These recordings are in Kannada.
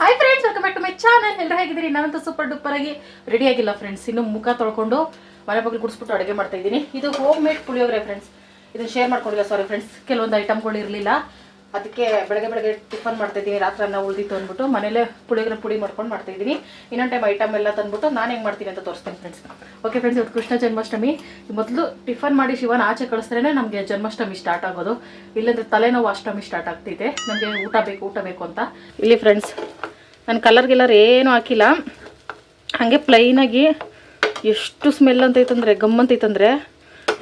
Hi friends welcome back to my channel ಎಲ್ಲರೂ ಹೇಗಿದ್ದೀರಿ? ನಾನಂತೂ ಸೂಪರ್ ಡೂಪರ್ ಆಗಿ ರೆಡಿ ಆಗಿಲ್ಲ ಫ್ರೆಂಡ್ಸ್ ಇನ್ನು ಮುಖ ತೊಳ್ಕೊಂಡು ಮನೆ ಬಗ್ಗೆ ಗುಡಿಸ್ಬಿಟ್ಟು ಅಡುಗೆ ಮಾಡ್ತಾ ಇದ್ದೀನಿ. ಇದು ಹೋಮ್ ಮೇಡ್ ಪುಳಿಯೋಗ್ರೆ ಫ್ರೆಂಡ್ಸ್ ಇದನ್ನು ಶೇರ್ ಮಾಡ್ಕೊಂಡಿಲ್ಲ ಸಾರಿ ಫ್ರೆಂಡ್ಸ್ ಕೆಲವೊಂದು ಐಟಮ್ಗಳು ಇರಲಿಲ್ಲ. ಅದಕ್ಕೆ ಬೆಳಗ್ಗೆ ಬೆಳಗ್ಗೆ ಟಿಫನ್ ಮಾಡ್ತಾ ಇದ್ದೀನಿ ರಾತ್ರಿ ಅನ್ನ ಉಳಿದಿತ್ತು ಅಂದ್ಬಿಟ್ಟು ಮನೇಲೆ ಪುಳಿಯೋಗರೆ ಪುಡಿ ಮಾಡ್ಕೊಂಡು ಮಾಡ್ತಾ ಇದ್ದೀನಿ ಇನ್ನೊಂದು ಟೈಮ್ ಐಟಮ್ ಎಲ್ಲ ತಂದ್ಬಿಟ್ಟು ನಾನು ಹೆಂಗೆ ಮಾಡ್ತೀನಿ ಅಂತ ತೋರಿಸ್ತೀನಿ ಫ್ರೆಂಡ್ಸ್ ಓಕೆ ಫ್ರೆಂಡ್ಸ್ ಇವತ್ತು ಕೃಷ್ಣ ಜನ್ಮಾಷ್ಟಮಿ. ಮೊದಲು ಟಿಫನ್ ಮಾಡಿ ಶಿವನ ಆಚೆ ಕಳಿಸ್ತಾರೇ ನಮಗೆ ಜನ್ಮಾಷ್ಟಮಿ ಸ್ಟಾರ್ಟ್ ಆಗೋದು. ಇಲ್ಲಂದ್ರೆ ತಲೆನೋವು ಅಷ್ಟಮಿ ಸ್ಟಾರ್ಟ್ ಆಗ್ತಿದೆ. ನನಗೆ ಊಟ ಬೇಕು ಊಟ ಬೇಕು ಅಂತ. ಇಲ್ಲಿ ಫ್ರೆಂಡ್ಸ್ ನಾನು ಕಲರ್ ಗಿಲ್ಲರ್ ಏನೂ ಹಾಕಿಲ್ಲ. ಹಾಗೆ ಪ್ಲೈನಾಗಿ ಎಷ್ಟು ಸ್ಮೆಲ್ ಅಂತೈತಂದರೆ ಗಮ್ ಅಂತೈತಂದರೆ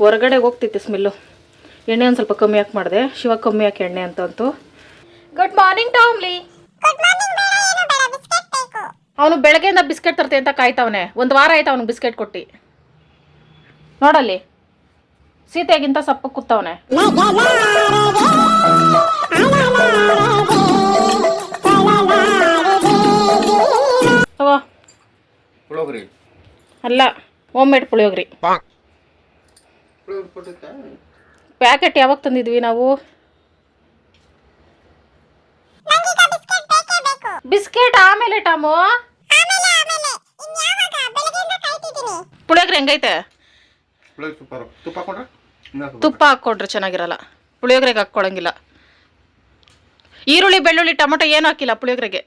ಹೊರಗಡೆ ಹೋಗ್ತೈತೆ ಸ್ಮೆಲ್ಲು ಎಣ್ಣೆ ಒಂದು ಸ್ವಲ್ಪ ಕಮ್ಮಿ ಹಾಕಿ ಮಾಡಿದೆ. ಶಿವ ಕಮ್ಮಿ ಹಾಕಿ ಎಣ್ಣೆ ಅಂತಂತು ಗುಡ್ ಮಾರ್ನಿಂಗ್ ಟಾಮ್ಲಿ ಅವನು ಬೆಳಗ್ಗೆಯಿಂದ ಬಿಸ್ಕೆಟ್ ತರ್ತೆ ಅಂತ ಕಾಯ್ತವನೆ. ಒಂದು ವಾರ ಆಯ್ತು ಅವನಿಗೆ ಬಿಸ್ಕೆಟ್ ಕೊಟ್ಟು. ನೋಡಲ್ಲಿ. ಸೀತೆಗಿಂತ ಸಪ್ಪ ಕೂತವನೆ. ಅಲ್ಲ ಹೋಮ್ ಮೇಡ್ ಪುಳಿಯೋಗ್ರಿ ಪ್ಯಾಕೆಟ್ ಯಾವಾಗ ತಂದಿದ್ವಿ ನಾವು? ಬಿಸ್ಕೆಟ್ ಆಮೇಲೆ ಟಾಮು. ಪುಳಿಯೋಗ್ರೆ ಹೆಂಗೈತೆ? ತುಪ್ಪ ತುಪ್ಪ ಹಾಕೊಂಡ್ರೆ ಹಾಕ್ಕೊಡ್ರೆ ಚೆನ್ನಾಗಿರಲ್ಲ. ಪುಳಿಯೋಗ್ರೆಗೆ ಹಾಕ್ಕೊಳಂಗಿಲ್ಲ. ಈರುಳ್ಳಿ ಬೆಳ್ಳುಳ್ಳಿ ಟೊಮೊಟೊ ಏನು ಹಾಕಿಲ್ಲ ಪುಳಿಯೋಗ್ರೆಗೆ.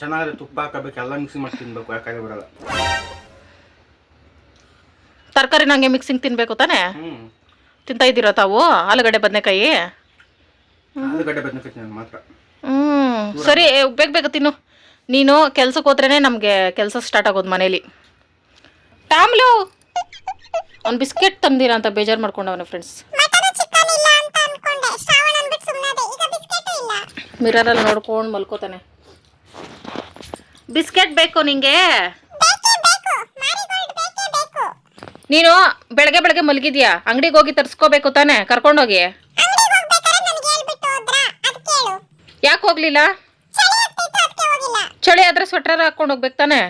ಚೆನ್ನಾಗಿ ತುಪ್ಪ ಹಾಕಬೇಕು. ಎಲ್ಲ ಮಿಕ್ಸ್ ಮಾಡಿ ತಿನ್ಬೇಕು. ಯಾಕಾಗಿ ಬರಲ್ಲ. ತರಕಾರಿ ನಂಗೆ ಮಿಕ್ಸಿಂಗ್ ತಿನ್ಬೇಕು ತಾನೇ? ತಿಂತಾ ಇದ್ದೀರಾ ತಾವು? ಆಲೂಗಡ್ಡೆ ಬದನೆಕಾಯಿ? ಹ್ಮ್. ಬದನೆಕಾಯಿ ಮಾತ್ರ. ಹ್ಞೂ ಸರಿ ಬೇಗ ಬೇಗ ತಿನ್ನು. ನೀನು ಕೆಲ್ಸಕ್ಕೆ ಹೋದ್ರೇ ನಮಗೆ ಕೆಲಸ ಸ್ಟಾರ್ಟ್ ಆಗೋದು ಮನೇಲಿ. ಟಾಮ್ಲು ಅವ್ನು ಬಿಸ್ಕೆಟ್ ತಂದಿರ ಅಂತ ಬೇಜಾರು ಮಾಡ್ಕೊಂಡವನು ಫ್ರೆಂಡ್ಸ್ ಮಿರರಲ್ಲಿ ನೋಡ್ಕೊಂಡು ಮಲ್ಕೋತಾನೆ. ಬಿಸ್ಕೆಟ್ ಬೇಕು ನಿಂಗೆ. ನೀನು ಬೆಳಗ್ಗೆ ಬೆಳಗ್ಗೆ ಮಲಗಿದ್ಯಾ? ಅಂಗಡಿಗೆ ಹೋಗಿ ತರ್ಸ್ಕೋಬೇಕು ತಾನೆ ಕರ್ಕೊಂಡೋಗಿ? ಯಾಕೆ ಹೋಗ್ಲಿಲ್ಲ? ಚಳಿ ಆದ್ರೆ ಸ್ವೆಟರ್ ಹಾಕೊಂಡು ಹೋಗ್ಬೇಕು ತಾನೆ?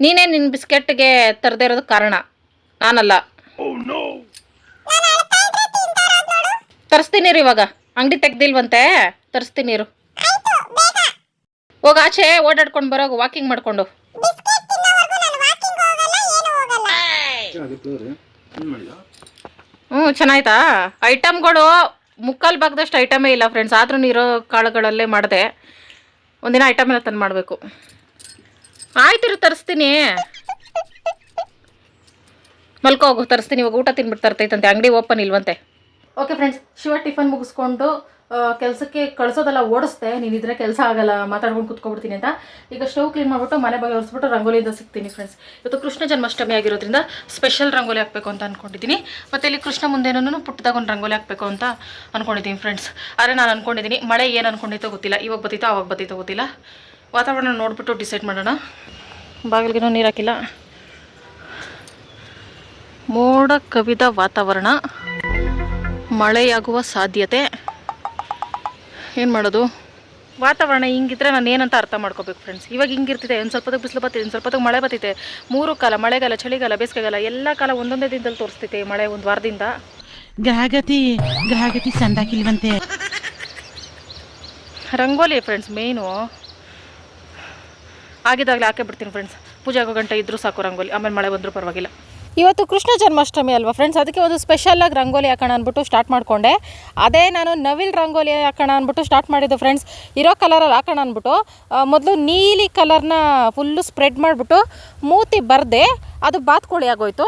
ನೀನೇ ನಿನ್ನ ಬಿಸ್ಕೆಟ್ಗೆ ತರದೇ ಇರೋದು ಕಾರಣ. ನಾನಲ್ಲ. ತರಿಸ್ತೀನಿ ಇರು ಇವಾಗ. ಅಂಗಡಿ ತೆಗ್ದಿಲ್ವಂತೆ ತರಿಸ್ತೀನಿ ಇರು. ಹೋಗ ಆಚೆ ಓಡಾಡ್ಕೊಂಡು ಬರೋ ವಾಕಿಂಗ್ ಮಾಡ್ಕೊಂಡು ಚೆನ್ನಾಗಿ ಪುಳೋಗ್ರಿ ಏನು ಮಾಡಿಲ್ಲ ಹ್ಞೂ ಚೆನ್ನಾಯ್ತಾ? ಐಟಮ್ಗಳು ಮುಕ್ಕಾಲು ಭಾಗದಷ್ಟು ಐಟಮೇ ಇಲ್ಲ ಫ್ರೆಂಡ್ಸ್ ಆದ್ರೂ ಇರೋ ಕಾಳುಗಳಲ್ಲೇ ಮಾಡಿದೆ. ಒಂದಿನ ಐಟಮ್ ಎಲ್ಲ ತಂದು ಮಾಡಬೇಕು. ಆಯ್ತಿರು ತರಿಸ್ತೀನಿ. ಮಲ್ಕೋ ಹೋಗು ತರಿಸ್ತೀನಿ. ಇವಾಗ ಊಟ ತಿನ್ಬಿಟ್ಟು ತರ್ತೈತಂತೆ ಅಂಗಡಿ ಓಪನ್ ಇಲ್ವಂತೆ. ಓಕೆ ಫ್ರೆಂಡ್ಸ್ ಶಿವ ಟಿಫನ್ ಮುಗಿಸ್ಕೊಂಡು ಕೆಲಸಕ್ಕೆ ಕಳ್ಸೋದೆಲ್ಲ, ಓಡಿಸ್ದೆ, ನೀನು ಇದ್ರೆ ಕೆಲಸ ಆಗಲ್ಲ, ಮಾತಾಡ್ಕೊಂಡು ಕುತ್ಕೊಬಿಡ್ತೀನಿ ಅಂತ. ಈಗ ಸ್ಟವ್ ಕ್ಲೀನ್ ಮಾಡಿಬಿಟ್ಟು ಮನೆ ಬಗ್ಗೆ ಒರೆಸ್ಬಿಟ್ಟು ರಂಗೋಲಿಯಿಂದ ಸಿಗ್ತೀನಿ ಫ್ರೆಂಡ್ಸ್ ಇವತ್ತು ಕೃಷ್ಣ ಜನ್ಮಾಷ್ಟಮಿ ಆಗಿರೋದ್ರಿಂದ ಸ್ಪೆಷಲ್ ರಂಗೋಲಿ ಹಾಕಬೇಕು ಅಂತ ಅಂದ್ಕೊಂಡಿದ್ದೀನಿ ಮತ್ತು ಇಲ್ಲಿ ಕೃಷ್ಣ ಮುಂದೆನೂ ಪುಟ್ಟದಾಗ ಒಂದು ರಂಗೋಲಿ ಹಾಕಬೇಕು ಅಂತ ಅಂದ್ಕೊಂಡಿದ್ದೀನಿ ಫ್ರೆಂಡ್ಸ್ ಆದರೆ ನಾನು ಅಂದ್ಕೊಂಡಿದ್ದೀನಿ ಮಳೆ ಏನು ಅಂದ್ಕೊಂಡಿತ್ತೋ ಗೊತ್ತಿಲ್ಲ. ಇವಾಗ ಬತ್ತಿತ್ತೋ, ಅವಾಗ ಬತ್ತಿತ್ತೋ ಗೊತ್ತಿಲ್ಲ. ವಾತಾವರಣ ನೋಡಿಬಿಟ್ಟು ಡಿಸೈಡ್ ಮಾಡೋಣ. ಬಾಗಿಲಿಗೇನೋ ನೀರು ಹಾಕಿಲ್ಲ. ಮೋಡ ಕವಿದ ವಾತಾವರಣ. ಮಳೆಯಾಗುವ ಸಾಧ್ಯತೆ. ಏನು ಮಾಡೋದು? ವಾತಾವರಣ ಹಿಂಗಿದ್ರೆ ನಾನು ಏನಂತ ಅರ್ಥ ಮಾಡ್ಕೋಬೇಕು ಫ್ರೆಂಡ್ಸ್ ಇವಾಗ ಹಿಂಗಿರ್ತಿದೆ ಒಂದು ಸ್ವಲ್ಪ ಬಿಸಿಲು ಬರ್ತೈತೆ ಒಂದು ಸ್ವಲ್ಪ ಮಳೆ ಬರ್ತೈತೆ ಮೂರು ಕಾಲ ಮಳೆಗಾಲ ಚಳಿಗಾಲ ಬೇಸಿಗೆಗಾಲ ಎಲ್ಲ ಕಾಲ ಒಂದೊಂದೇ ದಿನದಲ್ಲಿ ತೋರಿಸ್ತೈತೆ ಈ ಮಳೆ ಒಂದು ವಾರದಿಂದ. ಗ್ರಹಗತಿ ಗ್ರಹಗತಿ ಸಂದಾಕಿಲ್ವಂತೆ. ರಂಗೋಲಿ ಫ್ರೆಂಡ್ಸ್ ಮೇನು ಆಗಿದ್ದಾಗಲೇ ಹಾಕೇ ಬಿಡ್ತೀನಿ ಫ್ರೆಂಡ್ಸ್ ಪೂಜೆ ಆಗೋ ಗಂಟೆ ಇದ್ದರೂ ಸಾಕು ರಂಗೋಲಿ ಆಮೇಲೆ ಮಳೆ ಬಂದರೂ ಪರವಾಗಿಲ್ಲ. ಇವತ್ತು ಕೃಷ್ಣ ಜನ್ಮಾಷ್ಟಮಿ ಅಲ್ವಾ ಫ್ರೆಂಡ್ಸ್ ಅದಕ್ಕೆ ಒಂದು ಸ್ಪೆಷಲಾಗಿ ರಂಗೋಲಿ ಹಾಕೋಣ ಅಂದ್ಬಿಟ್ಟು ಸ್ಟಾರ್ಟ್ ಮಾಡಿಕೊಂಡೆ. ಅದೇ ನಾನು ನವಿಲ್ ರಂಗೋಲಿ ಹಾಕೋಣ ಅಂದ್ಬಿಟ್ಟು ಸ್ಟಾರ್ಟ್ ಮಾಡಿದ್ದು ಫ್ರೆಂಡ್ಸ್ ಇರೋ ಕಲರಲ್ಲಿ ಹಾಕೋಣ ಅಂದ್ಬಿಟ್ಟು ಮೊದಲು ನೀಲಿ ಕಲರ್ನ ಫುಲ್ಲು ಸ್ಪ್ರೆಡ್ ಮಾಡಿಬಿಟ್ಟು ಮೂತಿ ಬರದೆ ಅದು ಬಾತ್ಕೋಳಿ ಆಗೋಯ್ತು.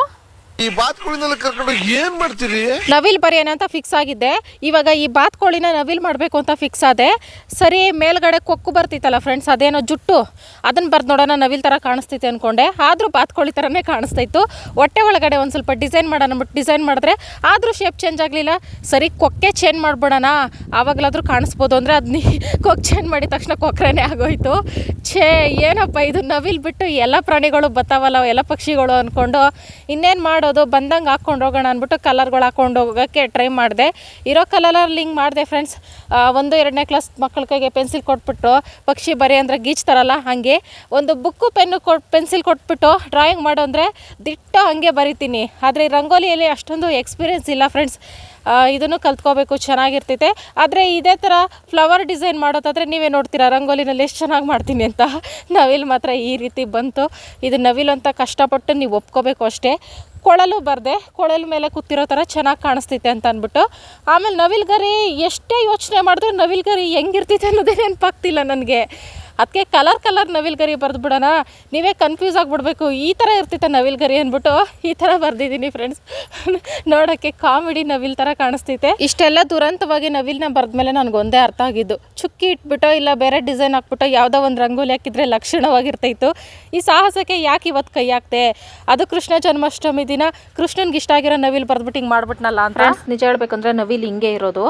ಈ ಬಾತ್ಕೋಳಿನೆಲ್ಲ ಕರ್ಕೊಂಡು ಏನ್ ಮಾಡ್ತೀರಿ? ನವಿಲ್ ಬರೆಯೋಣ ಅಂತ ಫಿಕ್ಸ್ ಆಗಿದ್ದೆ. ಇವಾಗ ಈ ಬಾತ್ಕೋಳಿನ ನವಿಲ್ ಮಾಡಬೇಕು ಅಂತ ಫಿಕ್ಸ್ ಆದೆ. ಸರಿ, ಮೇಲ್ಗಡೆ ಕೊಕ್ಕು ಬರ್ತಿತ್ತಲ್ಲ ಫ್ರೆಂಡ್ಸ್ ಅದೇನೋ ಜುಟ್ಟು. ಅದನ್ನ ಬರ್ದು ನೋಡೋಣ, ನವಿಲ್ ಥರ ಕಾಣಿಸ್ತೈತೆ ಅಂದ್ಕೊಂಡೆ ಆದರೂ ಬಾತ್ಕೋಳಿ ಥರನೇ ಕಾಣಿಸ್ತಾಯಿತ್ತು ಹೊಟ್ಟೆ ಒಳಗಡೆ ಒಂದು ಸ್ವಲ್ಪ ಡಿಸೈನ್ ಮಾಡೋಣ ಬಿಟ್ಟು ಡಿಸೈನ್ ಮಾಡಿದ್ರೆ ಆದರೂ ಶೇಪ್ ಚೇಂಜ್ ಆಗಲಿಲ್ಲ. ಸರಿ, ಕೊಕ್ಕೆ ಚೇಂಜ್ ಮಾಡ್ಬಿಡೋಣ. ಆವಾಗಲಾದರೂ ಕಾಣಿಸ್ಬೋದು ಅಂದರೆ ಅದನ್ನ ಕೊಕ್ ಚೇಂಜ್ ಮಾಡಿದ ತಕ್ಷಣ ಕೊಕ್ರೇನೆ ಆಗೋಯ್ತು. ಛೇ, ಏನಪ್ಪ ಇದು ನವಿಲ್ ಬಿಟ್ಟು ಎಲ್ಲ ಪ್ರಾಣಿಗಳು ಬರ್ತಾವಲ್ಲ ಎಲ್ಲ ಪಕ್ಷಿಗಳು ಅಂದ್ಕೊಂಡು ಇನ್ನೇನು ಮಾಡೋದು, ಬಂದಂಗೆ ಹಾಕ್ಕೊಂಡು ಹೋಗೋಣ ಅಂದ್ಬಿಟ್ಟು ಕಲರ್ಗಳು ಹಾಕ್ಕೊಂಡು ಹೋಗೋಕ್ಕೆ ಟ್ರೈ ಮಾಡಿದೆ. ಇರೋ ಕಲರಲ್ಲಿ ಹಿಂಗೆ ಮಾಡಿದೆ ಫ್ರೆಂಡ್ಸ್. ಒಂದು ಎರಡನೇ ಕ್ಲಾಸ್ ಮಕ್ಕಳ ಕೈಗೆ ಪೆನ್ಸಿಲ್ ಕೊಟ್ಬಿಟ್ಟು, ಪಕ್ಷಿ ಬರೆ ಅಂದರೆ ಗೀಚ್ತಾರಲ್ಲ ಹಾಗೆ, ಒಂದು ಬುಕ್ಕು ಪೆನ್ನು ಕೊಟ್ಟು ಪೆನ್ಸಿಲ್ ಕೊಟ್ಬಿಟ್ಟು ಡ್ರಾಯಿಂಗ್ ಮಾಡೋ ಅಂದರೆ ದಿಟ್ಟ ಹಾಗೆ ಬರಿತೀನಿ. ಆದರೆ ರಂಗೋಲಿಯಲ್ಲಿ ಅಷ್ಟೊಂದು ಎಕ್ಸ್ಪೀರಿಯೆನ್ಸ್ ಇಲ್ಲ ಫ್ರೆಂಡ್ಸ್. ಇದನ್ನು ಕಲ್ತ್ಕೋಬೇಕು, ಚೆನ್ನಾಗಿರ್ತೈತೆ. ಆದರೆ ಇದೇ ಥರ ಫ್ಲವರ್ ಡಿಸೈನ್ ಮಾಡೋದಾದರೆ ನೀವೇ ನೋಡ್ತೀರಾ, ರಂಗೋಲಿನಲ್ಲಿ ಎಷ್ಟು ಚೆನ್ನಾಗಿ ಮಾಡ್ತೀನಿ ಅಂತ. ನವಿಲು ಮಾತ್ರ ಈ ರೀತಿ ಬಂತು. ಇದು ನವಿಲು ಅಂತ ಕಷ್ಟಪಟ್ಟು ನೀವು ಒಪ್ಕೋಬೇಕು ಅಷ್ಟೇ. ಕೊಳಲು ಬರದೆ, ಕೊಳಲು ಮೇಲೆ ಕೂತಿರೋ ಥರ ಚೆನ್ನಾಗಿ ಕಾಣಿಸ್ತೈತೆ ಅಂತ ಅಂದ್ಬಿಟ್ಟು. ಆಮೇಲೆ ನವಿಲ್ಗರಿ ಎಷ್ಟೇ ಯೋಚನೆ ಮಾಡಿದ್ರು ನವಿಲ್ಗರಿ ಹೆಂಗಿರ್ತೈತೆ ಅನ್ನೋದೇ ನೆನಪಾಗ್ತಿಲ್ಲ ನನಗೆ. ಅದಕ್ಕೆ ಕಲರ್ ಕಲರ್ ನವಿಲ್ಗರಿ ಬರೆದು ಬಿಡೋಣ. ನೀವೇ ಕನ್ಫ್ಯೂಸ್ ಆಗಿಬಿಡ್ಬೇಕು. ಈ ಥರ ಇರ್ತಿತ್ತ ನವಿಲ್ಗರಿ ಅಂದ್ಬಿಟ್ಟು ಈ ಥರ ಬರೆದಿದ್ದೀನಿ ಫ್ರೆಂಡ್ಸ್ ನೋಡೋಕ್ಕೆ ಕಾಮಿಡಿ ನವಿಲ್ ಥರ ಕಾಣಿಸ್ತೈತೆ ಇಷ್ಟೆಲ್ಲ ದುರಂತವಾಗಿ ನವಿಲ್ನ ಬರೆದ್ಮೇಲೆ ನನಗೆ ಒಂದೇ ಅರ್ಥ ಆಗಿದ್ದು. ಚುಕ್ಕಿ ಇಟ್ಬಿಟ್ಟೋ ಇಲ್ಲ ಬೇರೆ ಡಿಸೈನ್ ಹಾಕ್ಬಿಟ್ಟು ಯಾವುದೋ ಒಂದು ರಂಗೋಲಿ ಹಾಕಿದ್ರೆ ಲಕ್ಷಣವಾಗಿರ್ತಾಯಿತ್ತು ಈ ಸಾಹಸಕ್ಕೆ ಯಾಕೆ ಇವತ್ತು ಕೈ ಹಾಕ್ತೆ ಅದು ಕೃಷ್ಣ ಜನ್ಮಾಷ್ಟಮಿ ದಿನ. ಕೃಷ್ಣನ್ಗೆ ಇಷ್ಟ ಆಗಿರೋ ನವಿಲ್ ಬರೆದ್ಬಿಟ್ಟು ಹಿಂಗೆ ಮಾಡ್ಬಿಟ್ನಲ್ಲ ಅಂತ. ನಿಜ ಹೇಳ್ಬೇಕಂದ್ರೆ ನವಿಲ್ ಹಿಂಗೆ ಇರೋದು.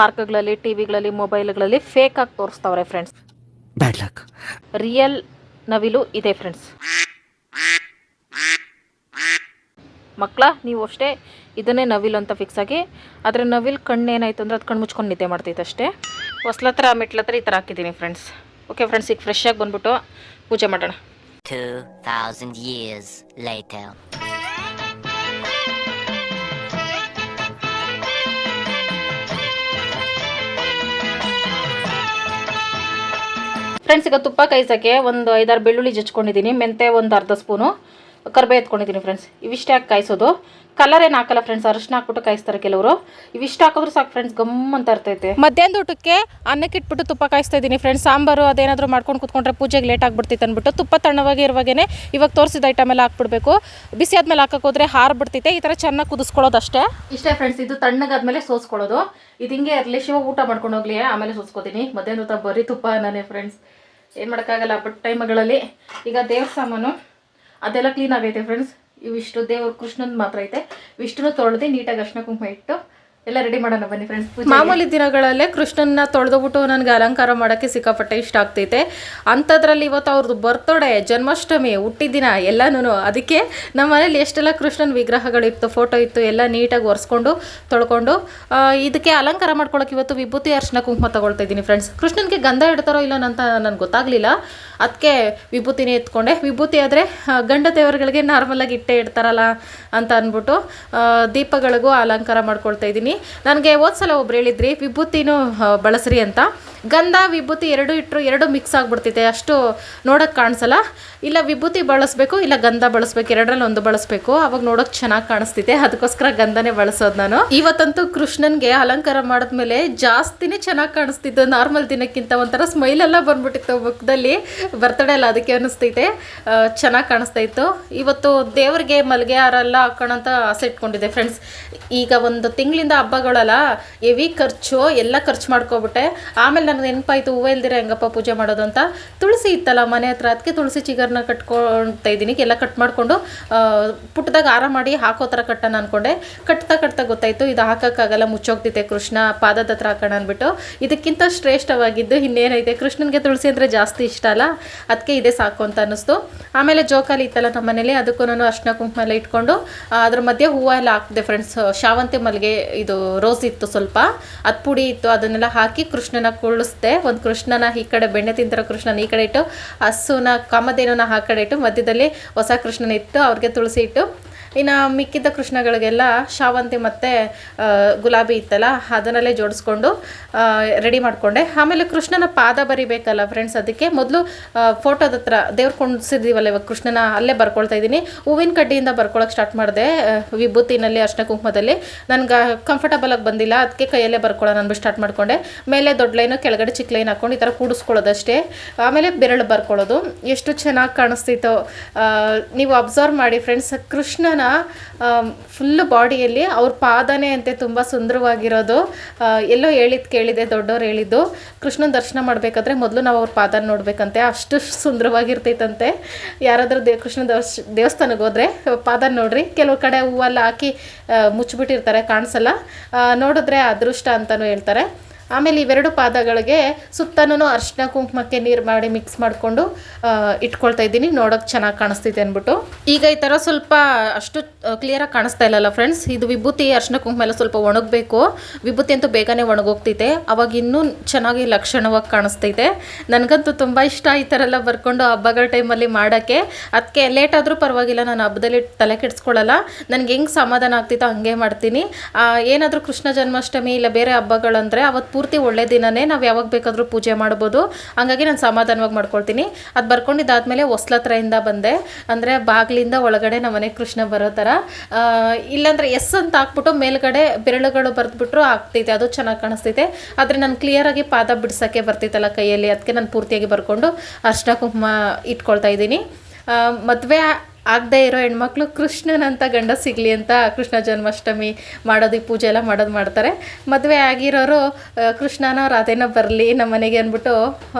ಪಾರ್ಕ್ಗಳಲ್ಲಿ ಟಿ ವಿಗಳಲ್ಲಿ ಮೊಬೈಲ್ಗಳಲ್ಲಿ ಫೇಕ್ ಆಗಿ ತೋರಿಸ್ತಾವ್ರೆ ಫ್ರೆಂಡ್ಸ್ ಬ್ಯಾಡ್ ಲಕ್ ರಿಯಲ್ ನವಿಲು ಇದೆ ಫ್ರೆಂಡ್ಸ್ ಮಕ್ಕಳ ನೀವು ಅಷ್ಟೇ ಇದನ್ನೇ ನವಿಲು ಅಂತ ಫಿಕ್ಸ್ ಆಗಿ ಆದರೆ ನವಿಲ್ ಕಣ್ಣು ಏನಾಯ್ತು ಅಂದ್ರೆ ಅದು ಕಣ್ಣು ಮುಚ್ಕೊಂಡು ನಿದ್ದೆ ಮಾಡ್ತೈತೆ ಅಷ್ಟೇ. ಹೊಸ್ಲ ಹತ್ರ ಮೆಟ್ಲ ಹತ್ರ ಈ ಥರ ಹಾಕಿದ್ದೀನಿ ಫ್ರೆಂಡ್ಸ್ ಓಕೆ ಫ್ರೆಂಡ್ಸ್ ಈಗ ಫ್ರೆಶ್ ಆಗಿ ಬಂದ್ಬಿಟ್ಟು ಪೂಜೆ ಮಾಡೋಣ. ಫ್ರೆಂಡ್ಸ್ ಈಗ ತುಪ್ಪ ಕಾಯಿಸೋಕ್ಕೆ ಒಂದು ಐದಾರು ಬೆಳ್ಳುಳ್ಳಿ ಜಚ್ಕೊಂಡಿದ್ದೀನಿ ಮೆಂತೆ ಒಂದು ಅರ್ಧ ಸ್ಪೂನು ಕರ್ಬೇ ಎತ್ಕೊಂಡಿದ್ದೀನಿ ಫ್ರೆಂಡ್ಸ್ ಇವಿಷ್ಟು ಹಾಕಿ ಕಾಯಿಸೋದು. ಕಲರ್ ಏನು ಹಾಕಲ್ಲ ಫ್ರೆಂಡ್ಸ್ ಅರಿಶಿನ ಹಾಕ್ಬಿಟ್ಟು ಕಾಯಿಸ್ತಾರೆ ಕೆಲವರು. ಇವಿಷ್ಟು ಹಾಕಿದ್ರು ಸಾಕು ಫ್ರೆಂಡ್ಸ್ ಗಮ್ ಅಂತ ಇರ್ತೈತೆ ಮಧ್ಯಾಹ್ನದ ಊಟಕ್ಕೆ ಅನ್ನಕ್ಕೆ ಇಟ್ಬಿಟ್ಟು ತುಪ್ಪ ಕಾಯಿಸ್ತಾ ಇದ್ದೀನಿ ಫ್ರೆಂಡ್ಸ್ ಸಾಂಬಾರು ಅದೇನಾದರೂ ಮಾಡ್ಕೊಂಡು ಕೂತ್ಕೊಂಡ್ರೆ ಪೂಜೆಗೆ ಲೇಟ್ ಆಗಿಬಿಡ್ತಿತ್ತು ಅಂದ್ಬಿಟ್ಟು ತುಪ್ಪ ತಣ್ಣವಾಗಿ ಇರುವಾಗೇ ಇವಾಗ ತೋರಿಸಿದ ಐಟಮ್ ಎಲ್ಲ ಹಾಕ್ಬಿಡ್ಬೇಕು. ಬಿಸಿ ಆದ್ಮೇಲೆ ಹಾಕಕ್ಕೆ ಹೋದ್ರೆ ಹಾರ್ಬಿಡ್ತೈತೆ ಈ ಥರ ಚೆನ್ನಾಗಿ ಕುದಿಸ್ಕೊಳ್ಳೋದು ಅಷ್ಟೇ ಇಷ್ಟೇ ಫ್ರೆಂಡ್ಸ್ ಇದು ತಣ್ಣಗಾದ್ಮೇಲೆ ಸೋಸ್ಕೊಳ್ಳೋದು. ಇದು ಹಿಂಗೆ ಇರಲಿ ಶಿವ ಊಟ ಮಾಡ್ಕೊಂಡು ಹೋಗ್ಲಿ ಆಮೇಲೆ ಸೋಸ್ಕೋತೀನಿ. ಮಧ್ಯಾಹ್ನ ಊಟ ಬರೀ ತುಪ್ಪ ನಾನೇ ಫ್ರೆಂಡ್ಸ್ ಏನು ಮಾಡೋಕ್ಕಾಗಲ್ಲ ಬಟ್ ಟೈಮ್ಗಳಲ್ಲಿ ಈಗ ದೇವ್ರ ಸಾಮಾನು, ಅದೆಲ್ಲ ಕ್ಲೀನ್ ಆಗೈತೆ ಫ್ರೆಂಡ್ಸ್ ಇವಿಷ್ಟು ದೇವ್ರ ಕೃಷ್ಣನ್ ಮಾತ್ರ ಐತೆ. ವಿಷ್ಣು ತೊಳೆದು ನೀಟಾಗಿ ಅರ್ಶಿನ ಕುಂಕುಮ ಇಟ್ಟು ಎಲ್ಲ ರೆಡಿ ಮಾಡೋಣ ಬನ್ನಿ ಫ್ರೆಂಡ್ಸ್ ಮಾಮೂಲಿ ದಿನಗಳಲ್ಲೇ ಕೃಷ್ಣನ್ನ ತೊಳೆದ್ಬಿಟ್ಟು ನನಗೆ ಅಲಂಕಾರ ಮಾಡೋಕ್ಕೆ ಸಿಕ್ಕಾಪಟ್ಟೆ ಇಷ್ಟ ಆಗ್ತೈತೆ. ಅಂಥದ್ರಲ್ಲಿ ಇವತ್ತು ಅವ್ರದ್ದು ಬರ್ತಡೇ, ಜನ್ಮಾಷ್ಟಮಿ ಹುಟ್ಟಿದಿನ ಎಲ್ಲನೂ ಅದಕ್ಕೆ ನಮ್ಮ ಮನೇಲಿ ಎಷ್ಟೆಲ್ಲ ಕೃಷ್ಣನ ವಿಗ್ರಹಗಳಿತ್ತು ಫೋಟೋ ಇತ್ತು, ಎಲ್ಲ ನೀಟಾಗಿ ಒರೆಸ್ಕೊಂಡು, ತೊಳ್ಕೊಂಡು ಇದಕ್ಕೆ ಅಲಂಕಾರ ಮಾಡ್ಕೊಳಕ್ಕೆ ಇವತ್ತು ವಿಭೂತಿ ಅರ್ಶನ ಕುಂಕುಮ ತಗೊಳ್ತಾ ಇದ್ದೀನಿ ಫ್ರೆಂಡ್ಸ್ ಕೃಷ್ಣನಿಗೆ ಗಂಧ ಇಡ್ತಾರೋ ಇಲ್ಲ ಅಂತ ನನಗೆ ಗೊತ್ತಾಗಲಿಲ್ಲ. ಅದಕ್ಕೆ ವಿಭೂತಿನೇ ಎತ್ಕೊಂಡೆ. ವಿಭೂತಿ ಆದರೆ ಗಂಡ ದೇವರುಗಳಿಗೆ ನಾರ್ಮಲಾಗಿ ಇಟ್ಟೆ ಇಡ್ತಾರಲ್ಲ ಅಂತ ಅಂದ್ಬಿಟ್ಟು ದೀಪಗಳಿಗೂ ಅಲಂಕಾರ ಮಾಡ್ಕೊಳ್ತಾ ಇದ್ದೀನಿ. ನನಗೆ ಹೋದ್ಸಲ ಒಬ್ರು ಹೇಳಿದ್ರಿ, ವಿಭೂತಿನೂ ಬಳಸ್ರಿ ಅಂತ. ಗಂಧ, ವಿಭೂತಿ ಎರಡು ಇಟ್ಟರು ಎರಡು ಮಿಕ್ಸ್ ಆಗಿಬಿಡ್ತೈತೆ ಅಷ್ಟು ನೋಡೋಕೆ ಕಾಣಿಸಲ್ಲ. ಇಲ್ಲ ವಿಭೂತಿ ಬಳಸಬೇಕು, ಇಲ್ಲ ಗಂಧ ಬಳಸಬೇಕು, ಎರಡರಲ್ಲಿ ಒಂದು ಬಳಸಬೇಕು. ಅವಾಗ ನೋಡೋಕೆ ಚೆನ್ನಾಗಿ ಕಾಣಿಸ್ತಿದೆ. ಅದಕ್ಕೋಸ್ಕರ ಗಂಧನೇ ಬಳಸೋದು ನಾನು. ಇವತ್ತಂತೂ ಕೃಷ್ಣನ್ಗೆ ಅಲಂಕಾರ ಮಾಡಿದ್ಮೇಲೆ ಜಾಸ್ತಿನೇ ಚೆನ್ನಾಗಿ ಕಾಣಿಸ್ತಿದ್ದು ನಾರ್ಮಲ್ ದಿನಕ್ಕಿಂತ ಒಂಥರ ಸ್ಮೈಲ್ ಎಲ್ಲ ಬಂದ್ಬಿಟ್ಟಿತ್ತು ಮುಖದಲ್ಲಿ. ಬರ್ತಡೇ ಅಲ್ಲ, ಅದಕ್ಕೆ ಅನಿಸ್ತೈತೆ ಚೆನ್ನಾಗಿ ಕಾಣಿಸ್ತಾ ಇತ್ತು. ಇವತ್ತು ದೇವರಿಗೆ ಮಲ್ಗೆ ಹಾರ ಎಲ್ಲ ಹಾಕೋಣ ಅಂತ ಆಸೆ ಇಟ್ಕೊಂಡಿದ್ದೆ ಫ್ರೆಂಡ್ಸ್ ಈಗ ಒಂದು ತಿಂಗಳಿಂದ ಹಬ್ಬಗಳಲ್ಲ, ಹೆವಿ ಖರ್ಚು, ಎಲ್ಲ ಖರ್ಚು ಮಾಡ್ಕೊಬಿಟ್ಟೆ. ಆಮೇಲೆ ನನಗೆ ನೆನಪಾಯ್ತು, ಹೂವು ಇಲ್ದಿರ ಹೆಂಗಪ್ಪ ಪೂಜೆ ಮಾಡೋದು ಅಂತ. ತುಳಸಿ ಇತ್ತಲ್ಲ ಮನೆ ಹತ್ರ ಅದಕ್ಕೆ ತುಳಸಿ ಚಿಗರ್ನ ಕಟ್ಕೊಳ್ತಾ ಇದ್ದೀನಿ. ಎಲ್ಲ ಕಟ್ ಮಾಡಿಕೊಂಡು ಪುಟ್ಟದಾಗ ಆರ ಮಾಡಿ ಹಾಕೋ ಥರ ಕಟ್ಟಣ ಅಂದ್ಕೊಂಡೆ ಕಟ್ತಾ ಕಟ್ತಾ ಗೊತ್ತಾಯಿತು, ಇದು ಹಾಕೋಕ್ಕಾಗಲ್ಲ ಮುಚ್ಚೋಗ್ತಿದ್ದೆ ಕೃಷ್ಣ, ಪಾದದ ಹತ್ರ ಹಾಕೋಣ ಅಂದ್ಬಿಟ್ಟು. ಇದಕ್ಕಿಂತ ಶ್ರೇಷ್ಠವಾಗಿದ್ದು ಇನ್ನೇನೈತೆ, ಕೃಷ್ಣನಿಗೆ ತುಳಸಿ ಅಂದರೆ ಜಾಸ್ತಿ ಇಷ್ಟ ಅಲ್ಲ ಅದಕ್ಕೆ ಇದೇ ಸಾಕು ಅಂತ ಅನ್ನಿಸ್ತು. ಆಮೇಲೆ ಜೋಕಾಲಿ ಇತ್ತಲ್ಲ ನಮ್ಮ ಮನೇಲಿ, ಅದಕ್ಕೂ ನಾನು ಅರ್ಶಿನ ಕುಂಕುಮ ಎಲ್ಲ ಇಟ್ಕೊಂಡು ಅದ್ರ ಮಧ್ಯೆ ಹೂವು ಎಲ್ಲ ಹಾಕಿದೆ ಫ್ರೆಂಡ್ಸ್ ಶಾವಂತಿ ಮಲ್ಲಿಗೆ ಇದು ರೋಸ್ ಇತ್ತು ಸ್ವಲ್ಪ, ಅದು ಪುಡಿ ಇತ್ತು, ಅದನ್ನೆಲ್ಲ ಹಾಕಿ ಕೃಷ್ಣನ ಕುಳ್ಳಿಸ್ದೆ, ಒಂದು ಕೃಷ್ಣನ ಈ ಕಡೆ ಬೆಣ್ಣೆ ತಿಂತಿರೋ ಕೃಷ್ಣನ ಈ ಕಡೆ ಇಟ್ಟು, ಹಸುನ ಕಾಮಧೇನುನ ಆ ಕಡೆ ಇಟ್ಟು, ಮಧ್ಯದಲ್ಲಿ ಹೊಸ ಕೃಷ್ಣನ ಇಟ್ಟು, ಅವ್ರಿಗೆ ತುಳಸಿ ಇಟ್ಟು ಇನ್ನು ಮಿಕ್ಕಿದ್ದ ಕೃಷ್ಣಗಳಿಗೆಲ್ಲ ಶಾವಂತಿ ಮತ್ತು ಗುಲಾಬಿ ಇತ್ತಲ್ಲ ಅದನ್ನಲ್ಲೇ ಜೋಡಿಸ್ಕೊಂಡು ರೆಡಿ ಮಾಡಿಕೊಂಡೆ. ಆಮೇಲೆ ಕೃಷ್ಣನ ಪಾದ ಬರಿಬೇಕಲ್ಲ ಫ್ರೆಂಡ್ಸ್ ಅದಕ್ಕೆ ಮೊದಲು ಫೋಟೋದ ಹತ್ರ ದೇವ್ರು ಕೊಂಡಿಸಿದೀವಲ್ಲ ಇವಾಗ ಕೃಷ್ಣನ, ಅಲ್ಲೇ ಬರ್ಕೊಳ್ತಾ ಇದ್ದೀನಿ. ಹೂವಿನ ಕಡ್ಡಿಯಿಂದ ಬರ್ಕೊಳಕ್ಕೆ ಸ್ಟಾರ್ಟ್ ಮಾಡಿದೆ ವಿಭೂತಿನಲ್ಲಿ ಅರ್ಶನ ಕುಂಕುಮದಲ್ಲಿ ನನಗೆ ಕಂಫರ್ಟಬಲ್ ಆಗಿ ಬಂದಿಲ್ಲ ಅದಕ್ಕೆ ಕೈಯಲ್ಲೇ ಬರ್ಕೊಳ್ಳೋಣ ಅಂದ್ಬಿಟ್ಟು ಸ್ಟಾರ್ಟ್ ಮಾಡಿಕೊಂಡೆ. ಮೇಲೆ ದೊಡ್ಡ ಲೈನು ಕೆಳಗಡೆ ಚಿಕ್ಕ ಲೈನ್ ಹಾಕೊಂಡು ಈ ಥರ ಕೂಡಿಸ್ಕೊಳ್ಳೋದಷ್ಟೇ. ಆಮೇಲೆ ಬೆರಳು ಬರ್ಕೊಳ್ಳೋದು ಎಷ್ಟು ಚೆನ್ನಾಗಿ ಕಾಣಿಸ್ತಿತ್ತು ನೀವು ಅಬ್ಸರ್ವ್ ಮಾಡಿ ಫ್ರೆಂಡ್ಸ್ ಕೃಷ್ಣನ ಫುಲ್ಲು ಬಾಡಿಯಲ್ಲಿ ಅವ್ರ ಪಾದನೇ ಅಂತೆ ತುಂಬ ಸುಂದರವಾಗಿರೋದು. ಎಲ್ಲೋ ಹೇಳಿದ್ ಕೇಳಿದೆ, ದೊಡ್ಡವ್ರು ಹೇಳಿದ್ದು. ಕೃಷ್ಣನ ದರ್ಶನ ಮಾಡಬೇಕಾದ್ರೆ ಮೊದಲು ನಾವು ಅವ್ರ ಪಾದ ನೋಡಬೇಕಂತೆ. ಅಷ್ಟು ಸುಂದರವಾಗಿರ್ತೈತಂತೆ. ಯಾರಾದರೂ ದೇ, ಕೃಷ್ಣ ದೇವಸ್ ದೇವಸ್ಥಾನಕ್ಕೆ ಹೋದರೆ ಪಾದ ನೋಡ್ರಿ. ಕೆಲವು ಕಡೆ ಹೂವೆಲ್ಲ ಹಾಕಿ ಮುಚ್ಚಿಬಿಟ್ಟಿರ್ತಾರೆ ಕಾಣಿಸಲ್ಲ. ನೋಡಿದ್ರೆ ಅದೃಷ್ಟ ಅಂತಲೂ ಹೇಳ್ತಾರೆ. ಆಮೇಲೆ ಇವೆರಡು ಪಾದಗಳಿಗೆ ಸುತ್ತನೂ ಅರ್ಶಿನ ಕುಂಕುಮಕ್ಕೆ ನೀರು ಮಾಡಿ ಮಿಕ್ಸ್ ಮಾಡಿಕೊಂಡು ಇಟ್ಕೊಳ್ತಾ ಇದ್ದೀನಿ. ನೋಡೋಕೆ ಚೆನ್ನಾಗಿ ಕಾಣಿಸ್ತಿದೆ ಅಂದ್ಬಿಟ್ಟು. ಈಗ ಈ ಥರ ಸ್ವಲ್ಪ ಅಷ್ಟು ಕ್ಲಿಯರಾಗಿ ಕಾಣಿಸ್ತಾ ಇಲ್ಲಲ್ಲ ಫ್ರೆಂಡ್ಸ್ ಇದು ವಿಭೂತಿ, ಅರಿಶಿನ ಕುಂಕುಮ ಎಲ್ಲ ಸ್ವಲ್ಪ ಒಣಗಬೇಕು. ವಿಭೂತಿ ಅಂತೂ ಬೇಗನೆ ಒಣಗೋಗ್ತೈತೆ ಅವಾಗ ಇನ್ನೂ ಚೆನ್ನಾಗಿ ಲಕ್ಷಣವಾಗಿ ಕಾಣಿಸ್ತೈತೆ ನನಗಂತೂ ತುಂಬ ಇಷ್ಟ ಈ ಥರ ಎಲ್ಲ ಬರ್ಕೊಂಡು ಹಬ್ಬಗಳ ಟೈಮಲ್ಲಿ ಮಾಡೋಕ್ಕೆ. ಅದಕ್ಕೆ ಲೇಟ್ ಆದರೂ ಪರವಾಗಿಲ್ಲ, ನಾನು ಹಬ್ಬದಲ್ಲಿ ತಲೆ ಕೆಡಿಸ್ಕೊಳ್ಳಲ್ಲ. ನನಗೆ ಹೆಂಗೆ ಸಮಾಧಾನ ಆಗ್ತಿತ್ತೋ ಹಂಗೆ ಮಾಡ್ತೀನಿ. ಏನಾದರೂ ಕೃಷ್ಣ ಜನ್ಮಾಷ್ಟಮಿ ಇಲ್ಲ ಬೇರೆ ಹಬ್ಬಗಳಂದರೆ ಅವತ್ತು ಪೂರ್ತಿ ಒಳ್ಳೆ ದಿನನೇ ನಾವು ಯಾವಾಗ ಬೇಕಾದರೂ ಪೂಜೆ ಮಾಡ್ಬೋದು. ಹಂಗಾಗಿ ನಾನು ಸಮಾಧಾನವಾಗಿ ಮಾಡ್ಕೊಳ್ತೀನಿ. ಅದು ಬರ್ಕೊಂಡಿದ್ದಾದಮೇಲೆ ಹೊಸ್ಲತ್ರದಿಂದ ಬಂದೆ. ಅಂದರೆ ಬಾಗಿಲಿಂದ ಒಳಗಡೆ ನಮ್ಮ ಮನೆ ಕೃಷ್ಣ ಬರೋ ಥರ ಇಲ್ಲಾಂದರೆ ಎಸ್ ಅಂತ ಹಾಕ್ಬಿಟ್ಟು ಮೇಲ್ಗಡೆ ಬೆರಳುಗಳು ಬರೆದ್ಬಿಟ್ರು ಆಗ್ತೈತೆ ಅದು ಚೆನ್ನಾಗಿ ಕಾಣಿಸ್ತೈತೆ ಆದರೆ ನಾನು ಕ್ಲಿಯರಾಗಿ ಪಾದ ಬಿಡ್ಸೋಕ್ಕೆ ಬರ್ತಿತ್ತಲ್ಲ ಕೈಯಲ್ಲಿ. ಅದಕ್ಕೆ ನಾನು ಪೂರ್ತಿಯಾಗಿ ಬರ್ಕೊಂಡು ಅರ್ಶಿನ ಕುಂಕುಮ ಇಟ್ಕೊಳ್ತಾ ಇದ್ದೀನಿ. ಮದುವೆ ಆಗದೇ ಇರೋ ಹೆಣ್ಮಕ್ಳು ಕೃಷ್ಣನಂತ ಗಂಡ ಸಿಗಲಿ ಅಂತ ಕೃಷ್ಣ ಜನ್ಮಾಷ್ಟಮಿ ಮಾಡೋದು, ಈ ಪೂಜೆ ಎಲ್ಲ ಮಾಡೋದು ಮಾಡ್ತಾರೆ. ಮದುವೆ ಆಗಿರೋರು ಕೃಷ್ಣನೋ ರಾಧೆನ ಬರಲಿ ನಮ್ಮ ಮನೆಗೆ ಅಂದ್ಬಿಟ್ಟು,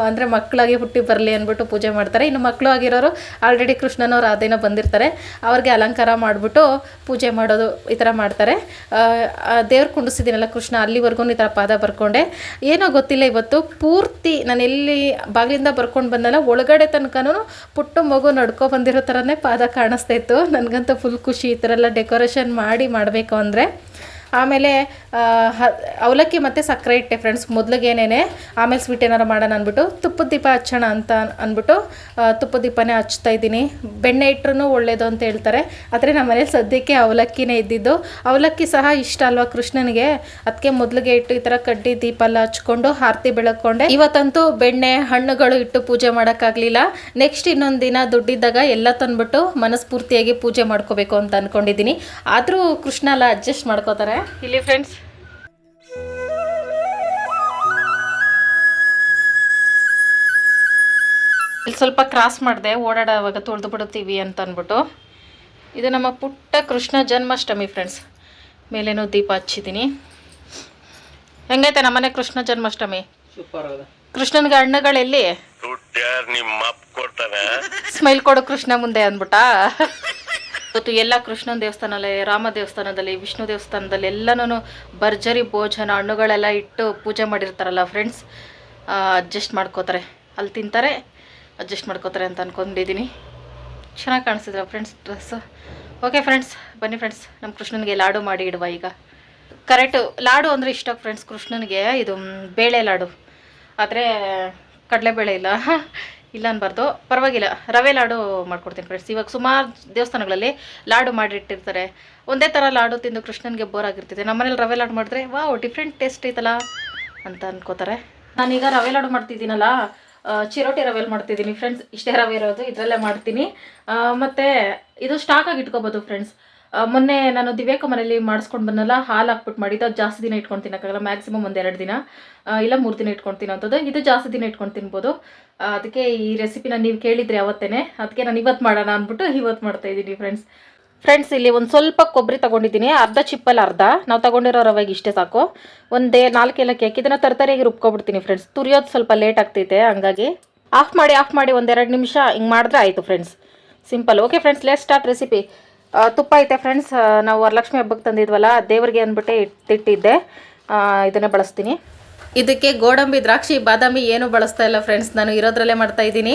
ಅಂದರೆ ಮಕ್ಕಳಾಗಿ ಹುಟ್ಟಿ ಬರಲಿ ಅಂದ್ಬಿಟ್ಟು ಪೂಜೆ ಮಾಡ್ತಾರೆ. ಇನ್ನು ಮಕ್ಕಳು ಆಗಿರೋರು ಆಲ್ರೆಡಿ ಕೃಷ್ಣನೋ ರಾಧೆನ ಬಂದಿರ್ತಾರೆ. ಅವ್ರಿಗೆ ಅಲಂಕಾರ ಮಾಡಿಬಿಟ್ಟು ಪೂಜೆ ಮಾಡೋದು ಈ ಥರ ಮಾಡ್ತಾರೆ. ದೇವ್ರು ಕುಂಡಿಸಿದ್ದೀನಲ್ಲ ಕೃಷ್ಣ ಅಲ್ಲಿವರೆಗೂ ಈ ಥರ ಪಾದ ಬರ್ಕೊಂಡೆ. ಏನೋ ಗೊತ್ತಿಲ್ಲ ಇವತ್ತು, ಪೂರ್ತಿ ನಾನು ಎಲ್ಲಿ ಬಾಗಿಲಿಂದ ಬರ್ಕೊಂಡು ಬಂದಲ್ಲ, ಒಳಗಡೆ ತನಕನೂ ಪುಟ್ಟ ಮಗು ನಡ್ಕೊ ಬಂದಿರೋ ಥರನೇ ಪಾದ ಕಾಣಿಸ್ತಾ ಇತ್ತು. ನನಗಂತೂ ಫುಲ್ ಖುಷಿ ಈ ಥರ ಎಲ್ಲ ಡೆಕೋರೇಷನ್ ಮಾಡಿ ಮಾಡಬೇಕು ಅಂದರೆ. ಆಮೇಲೆ ಅವಲಕ್ಕಿ ಮತ್ತು ಸಕ್ಕರೆ ಇಟ್ಟೆ ಫ್ರೆಂಡ್ಸ್ ಮೊದಲಿಗೇನೇ ಆಮೇಲೆ ಸ್ವೀಟ್ ಏನಾರು ಮಾಡೋಣ ಅಂದ್ಬಿಟ್ಟು ತುಪ್ಪದ ದೀಪ ಹಚ್ಚೋಣ ಅಂತ ಅಂದ್ಬಿಟ್ಟು ತುಪ್ಪದ ದೀಪನೇ ಹಚ್ತಾ ಇದ್ದೀನಿ. ಬೆಣ್ಣೆ ಇಟ್ಟರು ಒಳ್ಳೆಯದು ಅಂತ ಹೇಳ್ತಾರೆ. ಆದರೆ ನಮ್ಮ ಮನೇಲಿ ಸದ್ಯಕ್ಕೆ ಅವಲಕ್ಕಿನೇ ಇದ್ದಿದ್ದು. ಅವಲಕ್ಕಿ ಸಹ ಇಷ್ಟ ಅಲ್ವಾ ಕೃಷ್ಣನಿಗೆ? ಅದಕ್ಕೆ ಮೊದಲಿಗೆ ಇಟ್ಟು ಈ ಥರ ಕಡ್ಡಿ ದೀಪ ಎಲ್ಲ ಹಚ್ಕೊಂಡು ಆರತಿ ಬೆಳಕೊಂಡೆ. ಇವತ್ತಂತೂ ಬೆಣ್ಣೆ, ಹಣ್ಣುಗಳು ಇಟ್ಟು ಪೂಜೆ ಮಾಡೋಕ್ಕಾಗಲಿಲ್ಲ. ನೆಕ್ಸ್ಟ್ ಇನ್ನೊಂದು ದಿನ ದುಡ್ಡಿದ್ದಾಗ ಎಲ್ಲ ತಂದ್ಬಿಟ್ಟು ಮನಸ್ಫೂರ್ತಿಯಾಗಿ ಪೂಜೆ ಮಾಡ್ಕೋಬೇಕು ಅಂತ ಅಂದ್ಕೊಂಡಿದ್ದೀನಿ ಆದರೂ ಕೃಷ್ಣ ಎಲ್ಲ ಅಡ್ಜಸ್ಟ್ ಮಾಡ್ಕೋತಾರೆ. ಇಲ್ಲಿ ಫ್ರೆಂಡ್ಸ್ ಇಲ್ಲಿ ಸ್ವಲ್ಪ ಕ್ರಾಸ್ ಮಾಡಿದೆ ಓಡಾಡೋವಾಗ ತೊಳೆದು ಬಿಡುತ್ತೀವಿ ಅಂತ ಅಂದ್ಬಿಟ್ಟು. ಇದು ನಮ್ಮ ಪುಟ್ಟ ಕೃಷ್ಣ ಜನ್ಮಾಷ್ಟಮಿ ಫ್ರೆಂಡ್ಸ್ ಮೇಲೇನೋ ದೀಪ ಹಚ್ಚಿದ್ದೀನಿ. ಹೆಂಗೈತೆ ನಮ್ಮನೆ ಕೃಷ್ಣ ಜನ್ಮಾಷ್ಟಮಿ? ಕೃಷ್ಣನಿಗೆ ಹಣ್ಣುಗಳೆಲ್ಲಿ ನಿಮ್ಮ ಅಪ್ಪ ಕೊಡ್ತಾನೆ. ಸ್ಮೈಲ್ ಕೊಡು ಕೃಷ್ಣ ಮುಂದೆ ಅಂದ್ಬಿಟ್ಟ ಇವತ್ತು ಎಲ್ಲ ಕೃಷ್ಣನ ದೇವಸ್ಥಾನದಲ್ಲಿ ರಾಮ ದೇವಸ್ಥಾನದಲ್ಲಿ ವಿಷ್ಣು ದೇವಸ್ಥಾನದಲ್ಲಿ ಎಲ್ಲನೂ ಭರ್ಜರಿ ಭೋಜನ ಹಣ್ಣುಗಳೆಲ್ಲ ಇಟ್ಟು ಪೂಜೆ ಮಾಡಿರ್ತಾರಲ್ಲ ಫ್ರೆಂಡ್ಸ್ ಅಡ್ಜಸ್ಟ್ ಮಾಡ್ಕೋತಾರೆ. ಅಲ್ಲಿ ತಿಂತಾರೆ. ಅಡ್ಜಸ್ಟ್ ಮಾಡ್ಕೋತಾರೆ ಅಂತ ಅಂದ್ಕೊಂಡಿದ್ದೀನಿ ಚೆನ್ನಾಗಿ ಕಾಣಿಸಿದ್ರ ಫ್ರೆಂಡ್ಸ್ ಡ್ರೆಸ್ ಓಕೆ ಫ್ರೆಂಡ್ಸ್ ಬನ್ನಿ ಫ್ರೆಂಡ್ಸ್ ನಮ್ಮ ಕೃಷ್ಣನಿಗೆ ಲಾಡು ಮಾಡಿ ಇಡುವ ಈಗ. ಕರೆಕ್ಟು ಲಾಡು ಅಂದರೆ ಇಷ್ಟ ಫ್ರೆಂಡ್ಸ್ ಕೃಷ್ಣನಿಗೆ, ಇದು ಬೇಳೆ ಲಾಡು. ಆದರೆ ಕಡಲೆಬೇಳೆ ಇಲ್ಲ. ಇಲ್ಲ ಅನ್ಬಾರ್ದು. ಪರವಾಗಿಲ್ಲ, ರವೆ ಲಾಡು ಮಾಡ್ಕೊಡ್ತೀನಿ ಫ್ರೆಂಡ್ಸ್ ಇವಾಗ ಸುಮಾರು ದೇವಸ್ಥಾನಗಳಲ್ಲಿ ಲಾಡು ಮಾಡಿಟ್ಟಿರ್ತಾರೆ. ಒಂದೇ ಥರ ಲಾಡು ತಿಂದು ಕೃಷ್ಣನಿಗೆ ಬೋರ್ ನಮ್ಮ ನಮ್ಮನೇಲಿ ರವೆ ಲಾಡು ಮಾಡಿದ್ರೆ, ವಾವ್ ಡಿಫ್ರೆಂಟ್ ಟೇಸ್ಟ್ ಐತಲ್ಲ ಅಂತ ಅನ್ಕೋತಾರೆ. ನಾನೀಗ ರವೆ ಲಾಡು ಮಾಡ್ತಿದ್ದೀನಲ್ಲ ಚಿರೋಟಿ ರವೆಲ್ ಮಾಡ್ತಿದ್ದೀನಿ ಫ್ರೆಂಡ್ಸ್ ಇಷ್ಟೇ ರವೆ ಇರೋದು, ಇದರಲ್ಲೇ ಮಾಡ್ತೀನಿ. ಮತ್ತು ಇದು ಸ್ಟಾಕ್ ಆಗಿ ಇಟ್ಕೋಬೋದು ಫ್ರೆಂಡ್ಸ್ ಮೊನ್ನೆ ನಾನು ದಿವ್ಯಾಕ ಮನೇಲಿ ಮಾಡಿಸ್ಕೊಂಡು ಬಂದಲ್ಲ ಹಾಲು ಹಾಕ್ಬಿಟ್ಟು ಮಾಡಿದ್ದು. ಅದು ಜಾಸ್ತಿ ದಿನ ಇಟ್ಕೊಂಡು ತಿನ್ನೋಕ್ಕಾಗಲ್ಲ ಮ್ಯಾಕ್ಸಿಮಮ್ ಒಂದು ಎರಡು ದಿನ. ಇಲ್ಲ ಮೂರು ದಿನ ಇಟ್ಕೊಂಡು ತಿನ್ನೋಂಥದ್ದು ಇದು ಜಾಸ್ತಿ ದಿನ ಇಟ್ಕೊಂಡು ತಿನ್ಬೋದು. ಅದಕ್ಕೆ ಈ ರೆಸಿಪಿನ ನೀವು ಕೇಳಿದ್ರಿ ಅವತ್ತೇನೆ ಅದಕ್ಕೆ ನಾನು ಇವತ್ತು ಮಾಡೋಣ ಅಂದ್ಬಿಟ್ಟು ಇವತ್ತು ಮಾಡ್ತಾ ಇದ್ದೀನಿ ಫ್ರೆಂಡ್ಸ್ ಫ್ರೆಂಡ್ಸ್ ಇಲ್ಲಿ ಒಂದು ಸ್ವಲ್ಪ ಕೊಬ್ಬರಿ ತಗೊಂಡಿದ್ದೀನಿ. ಅರ್ಧ ಚಿಪ್ಪಲ್ಲಿ ಅರ್ಧ. ನಾವು ತಗೊಂಡಿರೋ ರವೆಗೆ ಇಷ್ಟೇ ಸಾಕು. ಒಂದೇ ನಾಲ್ಕು ಏಲಕ್ಕಿ ಹಾಕಿ ಇದನ್ನು ತರತರಿಯಾಗಿ ರುಬ್ಕೊಬಿಡ್ತೀನಿ ಫ್ರೆಂಡ್ಸ್ ತುರಿಯೋದು ಸ್ವಲ್ಪ ಲೇಟ್ ಆಗ್ತೈತೆ, ಹಂಗಾಗಿ ಆಫ್ ಮಾಡಿ ಆಫ್ ಮಾಡಿ ಒಂದೆರಡು ನಿಮಿಷ ಹಿಂಗೆ ಮಾಡಿದ್ರೆ ಆಯಿತು friends simple okay friends let start recipe ತುಪ್ಪ ಐತೆ ಫ್ರೆಂಡ್ಸ್ ನಾವು ವರಲಕ್ಷ್ಮಿ ಹಬ್ಬಕ್ಕೆ ತಂದಿದ್ವಲ್ಲ, ದೇವರಿಗೆ ಅಂದ್ಬಿಟ್ಟು ಇಟ್ಟಿಟ್ಟಿದ್ದೆ ಇದನ್ನೇ ಬಳಸ್ತೀನಿ. ಇದಕ್ಕೆ ಗೋಡಂಬಿ, ದ್ರಾಕ್ಷಿ, ಬಾದಾಮಿ ಏನು ಬಳಸ್ತಾ ಇಲ್ಲ ಫ್ರೆಂಡ್ಸ್ ನಾನು ಇರೋದ್ರಲ್ಲೇ ಮಾಡ್ತಾ ಇದ್ದೀನಿ.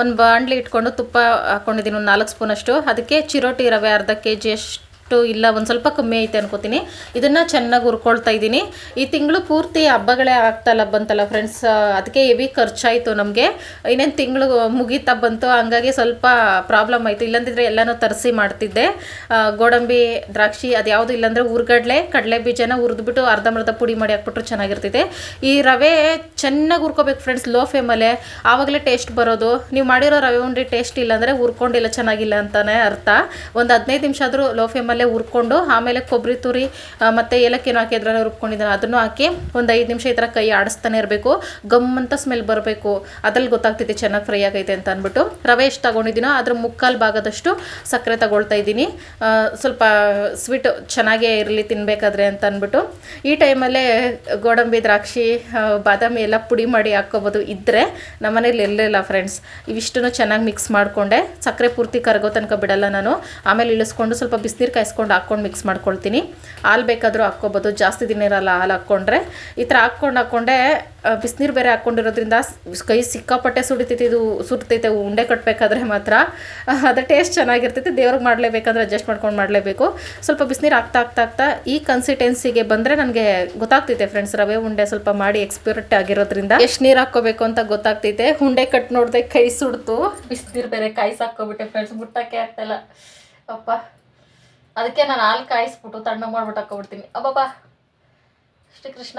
ಒಂದು ಬಾಂಡ್ಲಿ ಇಟ್ಕೊಂಡು ತುಪ್ಪ ಹಾಕ್ಕೊಂಡಿದ್ದೀನಿ ಒಂದು ನಾಲ್ಕು ಸ್ಪೂನಷ್ಟು. ಅದಕ್ಕೆ ಚಿರೋಟಿ ರವೆ ಅರ್ಧ ಕೆ ಜಿಯಷ್ಟು ಇಲ್ಲ, ಒಂದು ಸ್ವಲ್ಪ ಕಮ್ಮಿ ಐತೆ ಅನ್ಕೋತೀನಿ. ಇದನ್ನು ಚೆನ್ನಾಗಿ ಹುರ್ಕೊಳ್ತಾ ಇದ್ದೀನಿ. ಈ ತಿಂಗಳು ಪೂರ್ತಿ ಹಬ್ಬಗಳೇ ಆಗ್ತಲ್ಲ, ಬಂತಲ್ಲ ಫ್ರೆಂಡ್ಸ್ ಅದಕ್ಕೆ ಹೆವಿ ಖರ್ಚಾಯಿತು ನಮಗೆ. ಇನ್ನೇನು ತಿಂಗಳು ಮುಗೀತಾ ಬಂತು, ಹಂಗಾಗಿ ಸ್ವಲ್ಪ ಪ್ರಾಬ್ಲಮ್ ಆಯಿತು. ಇಲ್ಲಂದಿದ್ರೆ ಎಲ್ಲನೂ ತರಿಸಿ ಮಾಡ್ತಿದ್ದೆ. ಗೋಡಂಬಿ, ದ್ರಾಕ್ಷಿ, ಅದು ಯಾವುದು ಇಲ್ಲಾಂದರೆ ಹುರ್ಗಡ್ಲೆ ಕಡಲೆ ಬೀಜನ ಹುರಿದ್ಬಿಟ್ಟು ಅರ್ಧಂಬರ್ಧ ಪುಡಿ ಮಾಡಿ ಹಾಕ್ಬಿಟ್ರು ಚೆನ್ನಾಗಿರ್ತೈತೆ ಈ ರವೆ ಚೆನ್ನಾಗಿ ಹುರ್ಕೋಬೇಕು ಫ್ರೆಂಡ್ಸ್ ಲೋ ಫ್ಲೇಮಲ್ಲೇ ಆವಾಗಲೇ ಟೇಸ್ಟ್ ಬರೋದು. ನೀವು ಮಾಡಿರೋ ರವೆ ಉಂಡೆ ಟೇಸ್ಟ್ ಇಲ್ಲಾಂದರೆ ಹುರ್ಕೊಂಡಿಲ್ಲ, ಚೆನ್ನಾಗಿಲ್ಲ ಅಂತಲೇ ಅರ್ಥ. ಒಂದು ಹದಿನೈದು ನಿಮಿಷ ಆದರೂ ಲೋ ಫ್ಲೇಮಲ್ಲೇ ಹುರ್ಕೊಂಡು, ಆಮೇಲೆ ಕೊಬ್ಬರಿ ತುರಿ ಮತ್ತು ಏಲಕ್ಕಿನೂ ಹಾಕಿ ಅದರಲ್ಲಿ ರುಬ್ಕೊಂಡಿದ್ದಾನೆ ಅದನ್ನು ಹಾಕಿ ಒಂದು ಐದು ನಿಮಿಷ ಈ ಥರ ಕೈ ಆಡಿಸ್ತಾನೆ ಇರಬೇಕು. ಗಮ್ ಅಂತ ಸ್ಮೆಲ್ ಬರಬೇಕು. ಅದ್ರಲ್ಲಿ ಗೊತ್ತಾಗ್ತೈತೆ ಚೆನ್ನಾಗಿ ಫ್ರೈ ಆಗೈತೆ ಅಂತ ಅಂದ್ಬಿಟ್ಟು. ರವೆ ಎಷ್ಟು ತಗೊಂಡಿದ್ದೀನೋ ಅದ್ರ ಮುಕ್ಕಾಲು ಭಾಗದಷ್ಟು ಸಕ್ಕರೆ ತಗೊಳ್ತಾ ಇದ್ದೀನಿ. ಸ್ವಲ್ಪ ಸ್ವೀಟ್ ಚೆನ್ನಾಗೇ ಇರಲಿ ತಿನ್ನಬೇಕಾದ್ರೆ ಅಂತ ಅಂದ್ಬಿಟ್ಟು. ಈ ಟೈಮಲ್ಲೇ ಗೋಡಂಬಿ, ದ್ರಾಕ್ಷಿ ಬಾದಾಮಿ ಎಲ್ಲ ಪುಡಿ ಮಾಡಿ ಹಾಕ್ಕೋಬೋದು ಇದ್ದರೆ ನಮ್ಮನೇಲಿ ಇರಲಿಲ್ಲ ಫ್ರೆಂಡ್ಸ್ ಇವಿಷ್ಟನ್ನು ಚೆನ್ನಾಗಿ ಮಿಕ್ಸ್ ಮಾಡಿಕೊಂಡೆ. ಸಕ್ಕರೆ ಪೂರ್ತಿ ಕರಗೋ ತನಕ ಬಿಡಲ್ಲ ನಾನು. ಆಮೇಲೆ ಇಳಿಸ್ಕೊಂಡು ಸ್ವಲ್ಪ ಬಿಸಿನೀರು ಕಾಯಿಸ್ಕೊಂಡು ಹಾಕ್ಕೊಂಡು ಮಿಕ್ಸ್ ಮಾಡ್ಕೊಳ್ತೀನಿ. ಹಾಲು ಬೇಕಾದರೂ ಹಾಕ್ಕೊಬೋದು, ಜಾಸ್ತಿ ದಿನ ಇರಲ್ಲ ಹಾಲು ಹಾಕ್ಕೊಂಡ್ರೆ. ಈ ಥರ ಹಾಕ್ಕೊಂಡು ಹಾಕ್ಕೊಂಡೆ ಬಿಸಿನೀರು ಬೇರೆ ಹಾಕ್ಕೊಂಡಿರೋದ್ರಿಂದ ಕೈ ಸಿಕ್ಕಾಪಟ್ಟೆ ಸುಡಿತೈತೆ, ಇದು ಸುಡ್ತೈತೆ, ಉಂಡೆ ಕಟ್ಟಬೇಕಾದ್ರೆ ಮಾತ್ರ. ಅದು ಟೇಸ್ಟ್ ಚೆನ್ನಾಗಿರ್ತೈತೆ, ದೇವ್ರಿಗೆ ಮಾಡಲೇಬೇಕಂದ್ರೆ ಅಡ್ಜಸ್ಟ್ ಮಾಡ್ಕೊಂಡು ಮಾಡಲೇಬೇಕು. ಸ್ವಲ್ಪ ಬಿಸಿನೀರು ಹಾಕ್ತಾ ಹಾಕ್ತಾ ಹಾಕ್ತಾ ಈ ಕನ್ಸಿಸ್ಟೆನ್ಸಿಗೆ ಬಂದರೆ ನನಗೆ ಗೊತ್ತಾಗ್ತೈತೆ ಫ್ರೆಂಡ್ಸ್ ರವೆ ಉಂಡೆ ಸ್ವಲ್ಪ ಮಾಡಿ ಎಕ್ಸ್ಪೀರಿಯಟ್ ಆಗಿರೋದ್ರಿಂದ. ಎಷ್ಟು ನೀರು ಹಾಕ್ಕೋಬೇಕು ಅಂತ ಗೊತ್ತಾಗ್ತೈತೆ. ಉಂಡೆ ಕಟ್ ನೋಡಿದೆ ಕೈ ಸುಡ್ತು. ಬಿಸಿನೀರು ಬೇರೆ ಕಾಯಿಸಾಕೋಬಿಟ್ಟೆ ಫ್ರೆಂಡ್ಸ್ ಮುಟ್ಟಕ್ಕೆ ಆಗ್ತಾಯಿಲ್ಲ ಅಪ್ಪ. ಅದಕ್ಕೆ ನಾನು ಹಾಲು ಕಾಯಿಸ್ಬಿಟ್ಟು ತಣ್ಣಗೆ ಮಾಡ್ಬಿಟ್ಟು ಹಾಕ್ಕೊಬಿಡ್ತೀನಿ ಶ್ರೀ ಕೃಷ್ಣ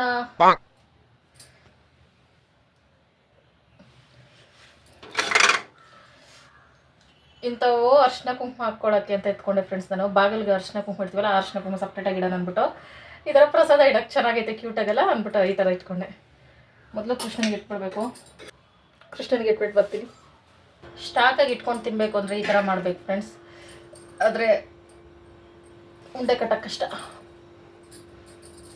ಇಂಥವು ಅರ್ಶಿನ ಕುಂಕುಮ ಹಾಕ್ಕೊಳಕ್ಕೆ ಅಂತ ಎತ್ಕೊಂಡೆ ಫ್ರೆಂಡ್ಸ್ ನಾನು. ಬಾಗಿಲಿಗೆ ಅರ್ಶಿನ ಕುಂಕುಮ ಇಡ್ತೀವಲ್ಲ ಅರ್ಶಿನ ಕುಂಕುಮ ಸಪ್ರೇಟಾಗಿ ಇಡೋಣ ಅಂದ್ಬಿಟ್ಟು. ಈ ಥರ ಪ್ರಸಾದ ಇಡಕ್ಕೆ ಚೆನ್ನಾಗೈತೆ ಕ್ಯೂಟಾಗೆಲ್ಲ ಅಂದ್ಬಿಟ್ಟು ಈ ಥರ ಇಟ್ಕೊಂಡೆ. ಮೊದಲು ಕೃಷ್ಣನಿಗೆ ಇಟ್ಬಿಡ್ಬೇಕು ಕೃಷ್ಣನಿಗೆ ಇಟ್ಬಿಟ್ಟು ಬರ್ತೀನಿ. ಸ್ಟಾಕಾಗಿ ಇಟ್ಕೊಂಡು ತಿನ್ನಬೇಕು ಅಂದರೆ ಈ ಥರ ಮಾಡಬೇಕು ಫ್ರೆಂಡ್ಸ್ ಆದರೆ ಉಂಡೆ ಕಷ್ಟ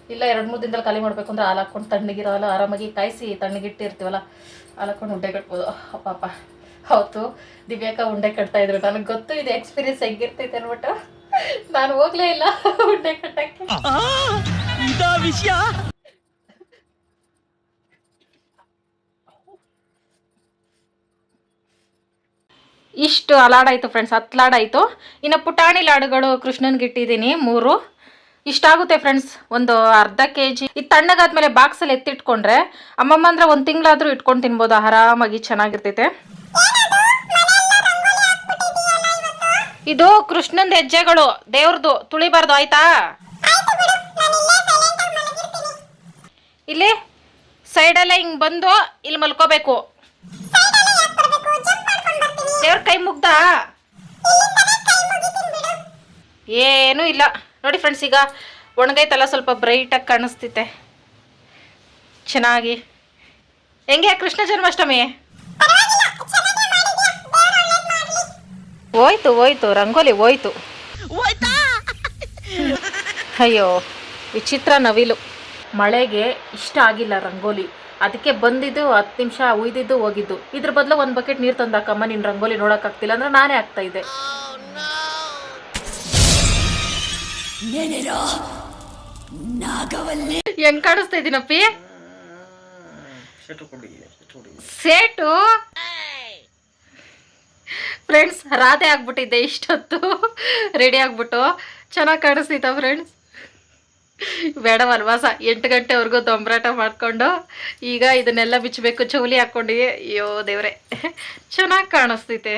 ಇಲ್ಲ ಎರಡು ಮೂರು ದಿನದಲ್ಲಿ ಖಾಲಿ ಮಾಡಬೇಕು ಅಂದರೆ ಹಾಲು ಹಾಕ್ಕೊಂಡು ತಣ್ಣಗಿರೋ ಆರಾಮಾಗಿ ಕಾಯಿಸಿ ತಣ್ಣಗಿಟ್ಟಿರ್ತೀವಲ್ಲ ಹಾಲು ಹಾಕ್ಕೊಂಡು ಉಂಡೆ ಕಟ್ಬೋದು ಪಾಪ ಹೌದು ದಿವ್ಯಾಕ ಉಂಡೆ ಕಟ್ತಾ ಇದ್ರು ನನಗೆ ಗೊತ್ತು ಇದು ಎಕ್ಸ್ಪೀರಿಯನ್ಸ್ ಹೆಂಗಿರ್ತೈತೆ ಅನ್ಬಿಟ್ಟು ನಾನು ಹೋಗ್ಲೇ ಇಲ್ಲ ಉಂಡೆ ಕಟ್ಟಕ್ಕೆ ಇಷ್ಟು ಅಲಾಡಾಯಿತು ಫ್ರೆಂಡ್ಸ್ ಹತ್ತು ಲಾಡಾಯಿತು ಇನ್ನು ಪುಟಾಣಿ ಲಾಡುಗಳು ಕೃಷ್ಣನ್ಗೆ ಇಟ್ಟಿದ್ದೀನಿ, ಮೂರು. ಇಷ್ಟಾಗುತ್ತೆ ಫ್ರೆಂಡ್ಸ್ ಒಂದು ಅರ್ಧ ಕೆ ಜಿ ಇದು ತಣ್ಣಗಾದ್ಮೇಲೆ ಬಾಕ್ಸಲ್ಲಿ ಎತ್ತಿಟ್ಕೊಂಡ್ರೆ ಅಮ್ಮಮ್ಮ ಅಂದ್ರೆ ಒಂದು ತಿಂಗಳಾದರೂ ಇಟ್ಕೊಂಡು ತಿನ್ಬೋದು, ಆರಾಮಾಗಿ ಚೆನ್ನಾಗಿರ್ತೈತೆ. ಇದು ಕೃಷ್ಣಂದು ಹೆಜ್ಜೆಗಳು ದೇವ್ರದ್ದು ತುಳಿಬಾರ್ದು, ಆಯ್ತಾ? ಇಲ್ಲಿ ಸೈಡಲ್ಲೇ ಹಿಂಗೆ ಬಂದು ಇಲ್ಲಿ ಮಲ್ಕೋಬೇಕು. ದೇವ್ರ ಕೈ ಮುಗ್ದ? ಏನೂ ಇಲ್ಲ. ನೋಡಿ ಫ್ರೆಂಡ್ಸ್ ಈಗ ಒಣಗೈತಲ್ಲ ಸ್ವಲ್ಪ ಬ್ರೈಟಾಗಿ ಕಾಣಿಸ್ತೈತೆ ಚೆನ್ನಾಗಿ. ಹೆಂಗೆ ಕೃಷ್ಣ ಜನ್ಮಾಷ್ಟಮಿ? ಹೋಯ್ತು ಹೋಯ್ತು ರಂಗೋಲಿ ಹೋಯ್ತು? ಅಯ್ಯೋ ವಿಚಿತ್ರ ನವಿಲು. ಮಳೆಗೆ ಇಷ್ಟ ಆಗಿಲ್ಲ ರಂಗೋಲಿ. ಅದಕ್ಕೆ ಬಂದಿದ್ದು ಹತ್ತು ನಿಮಿಷ ಉಯ್ದಿದ್ದು ಹೋಗಿದ್ದು. ಇದ್ರ ಬದಲು ಒಂದು ಬಕೆಟ್ ನೀರು ತಂದಾಕಮ್ಮ ನಿನ್ನ ರಂಗೋಲಿ ನೋಡೋಕ್ಕಾಗ್ತಿಲ್ಲ ಅಂದ್ರೆ ನಾನೇ ಆಗ್ತಾ ಇದ್ದೆ. ಹೆಂಗ್ ಕಾಣಿಸ್ತಾ ಇದ್ದೀನಪ್ಪಿ ಸೇಟು? ಫ್ರೆಂಡ್ಸ್ ರಾಧೆ ಆಗ್ಬಿಟ್ಟಿದ್ದೆ ಇಷ್ಟೊತ್ತು. ರೆಡಿ ಆಗ್ಬಿಟ್ಟು. ಚೆನ್ನಾಗಿ ಕಾಣಿಸ್ತಿತ್ತ ಫ್ರೆಂಡ್ಸ್ ಬೇಡ ವನವಾಸ ಎಂಟು ಗಂಟೆವರೆಗೂ ದೊಂಬರಾಟ ಮಾಡಿಕೊಂಡು ಈಗ ಇದನ್ನೆಲ್ಲ ಬಿಚ್ಚಬೇಕು, ಚೌಲಿ ಹಾಕ್ಕೊಂಡು, ಅಯ್ಯೋ ದೇವ್ರೆ. ಚೆನ್ನಾಗಿ ಕಾಣಿಸ್ತೈತೆ.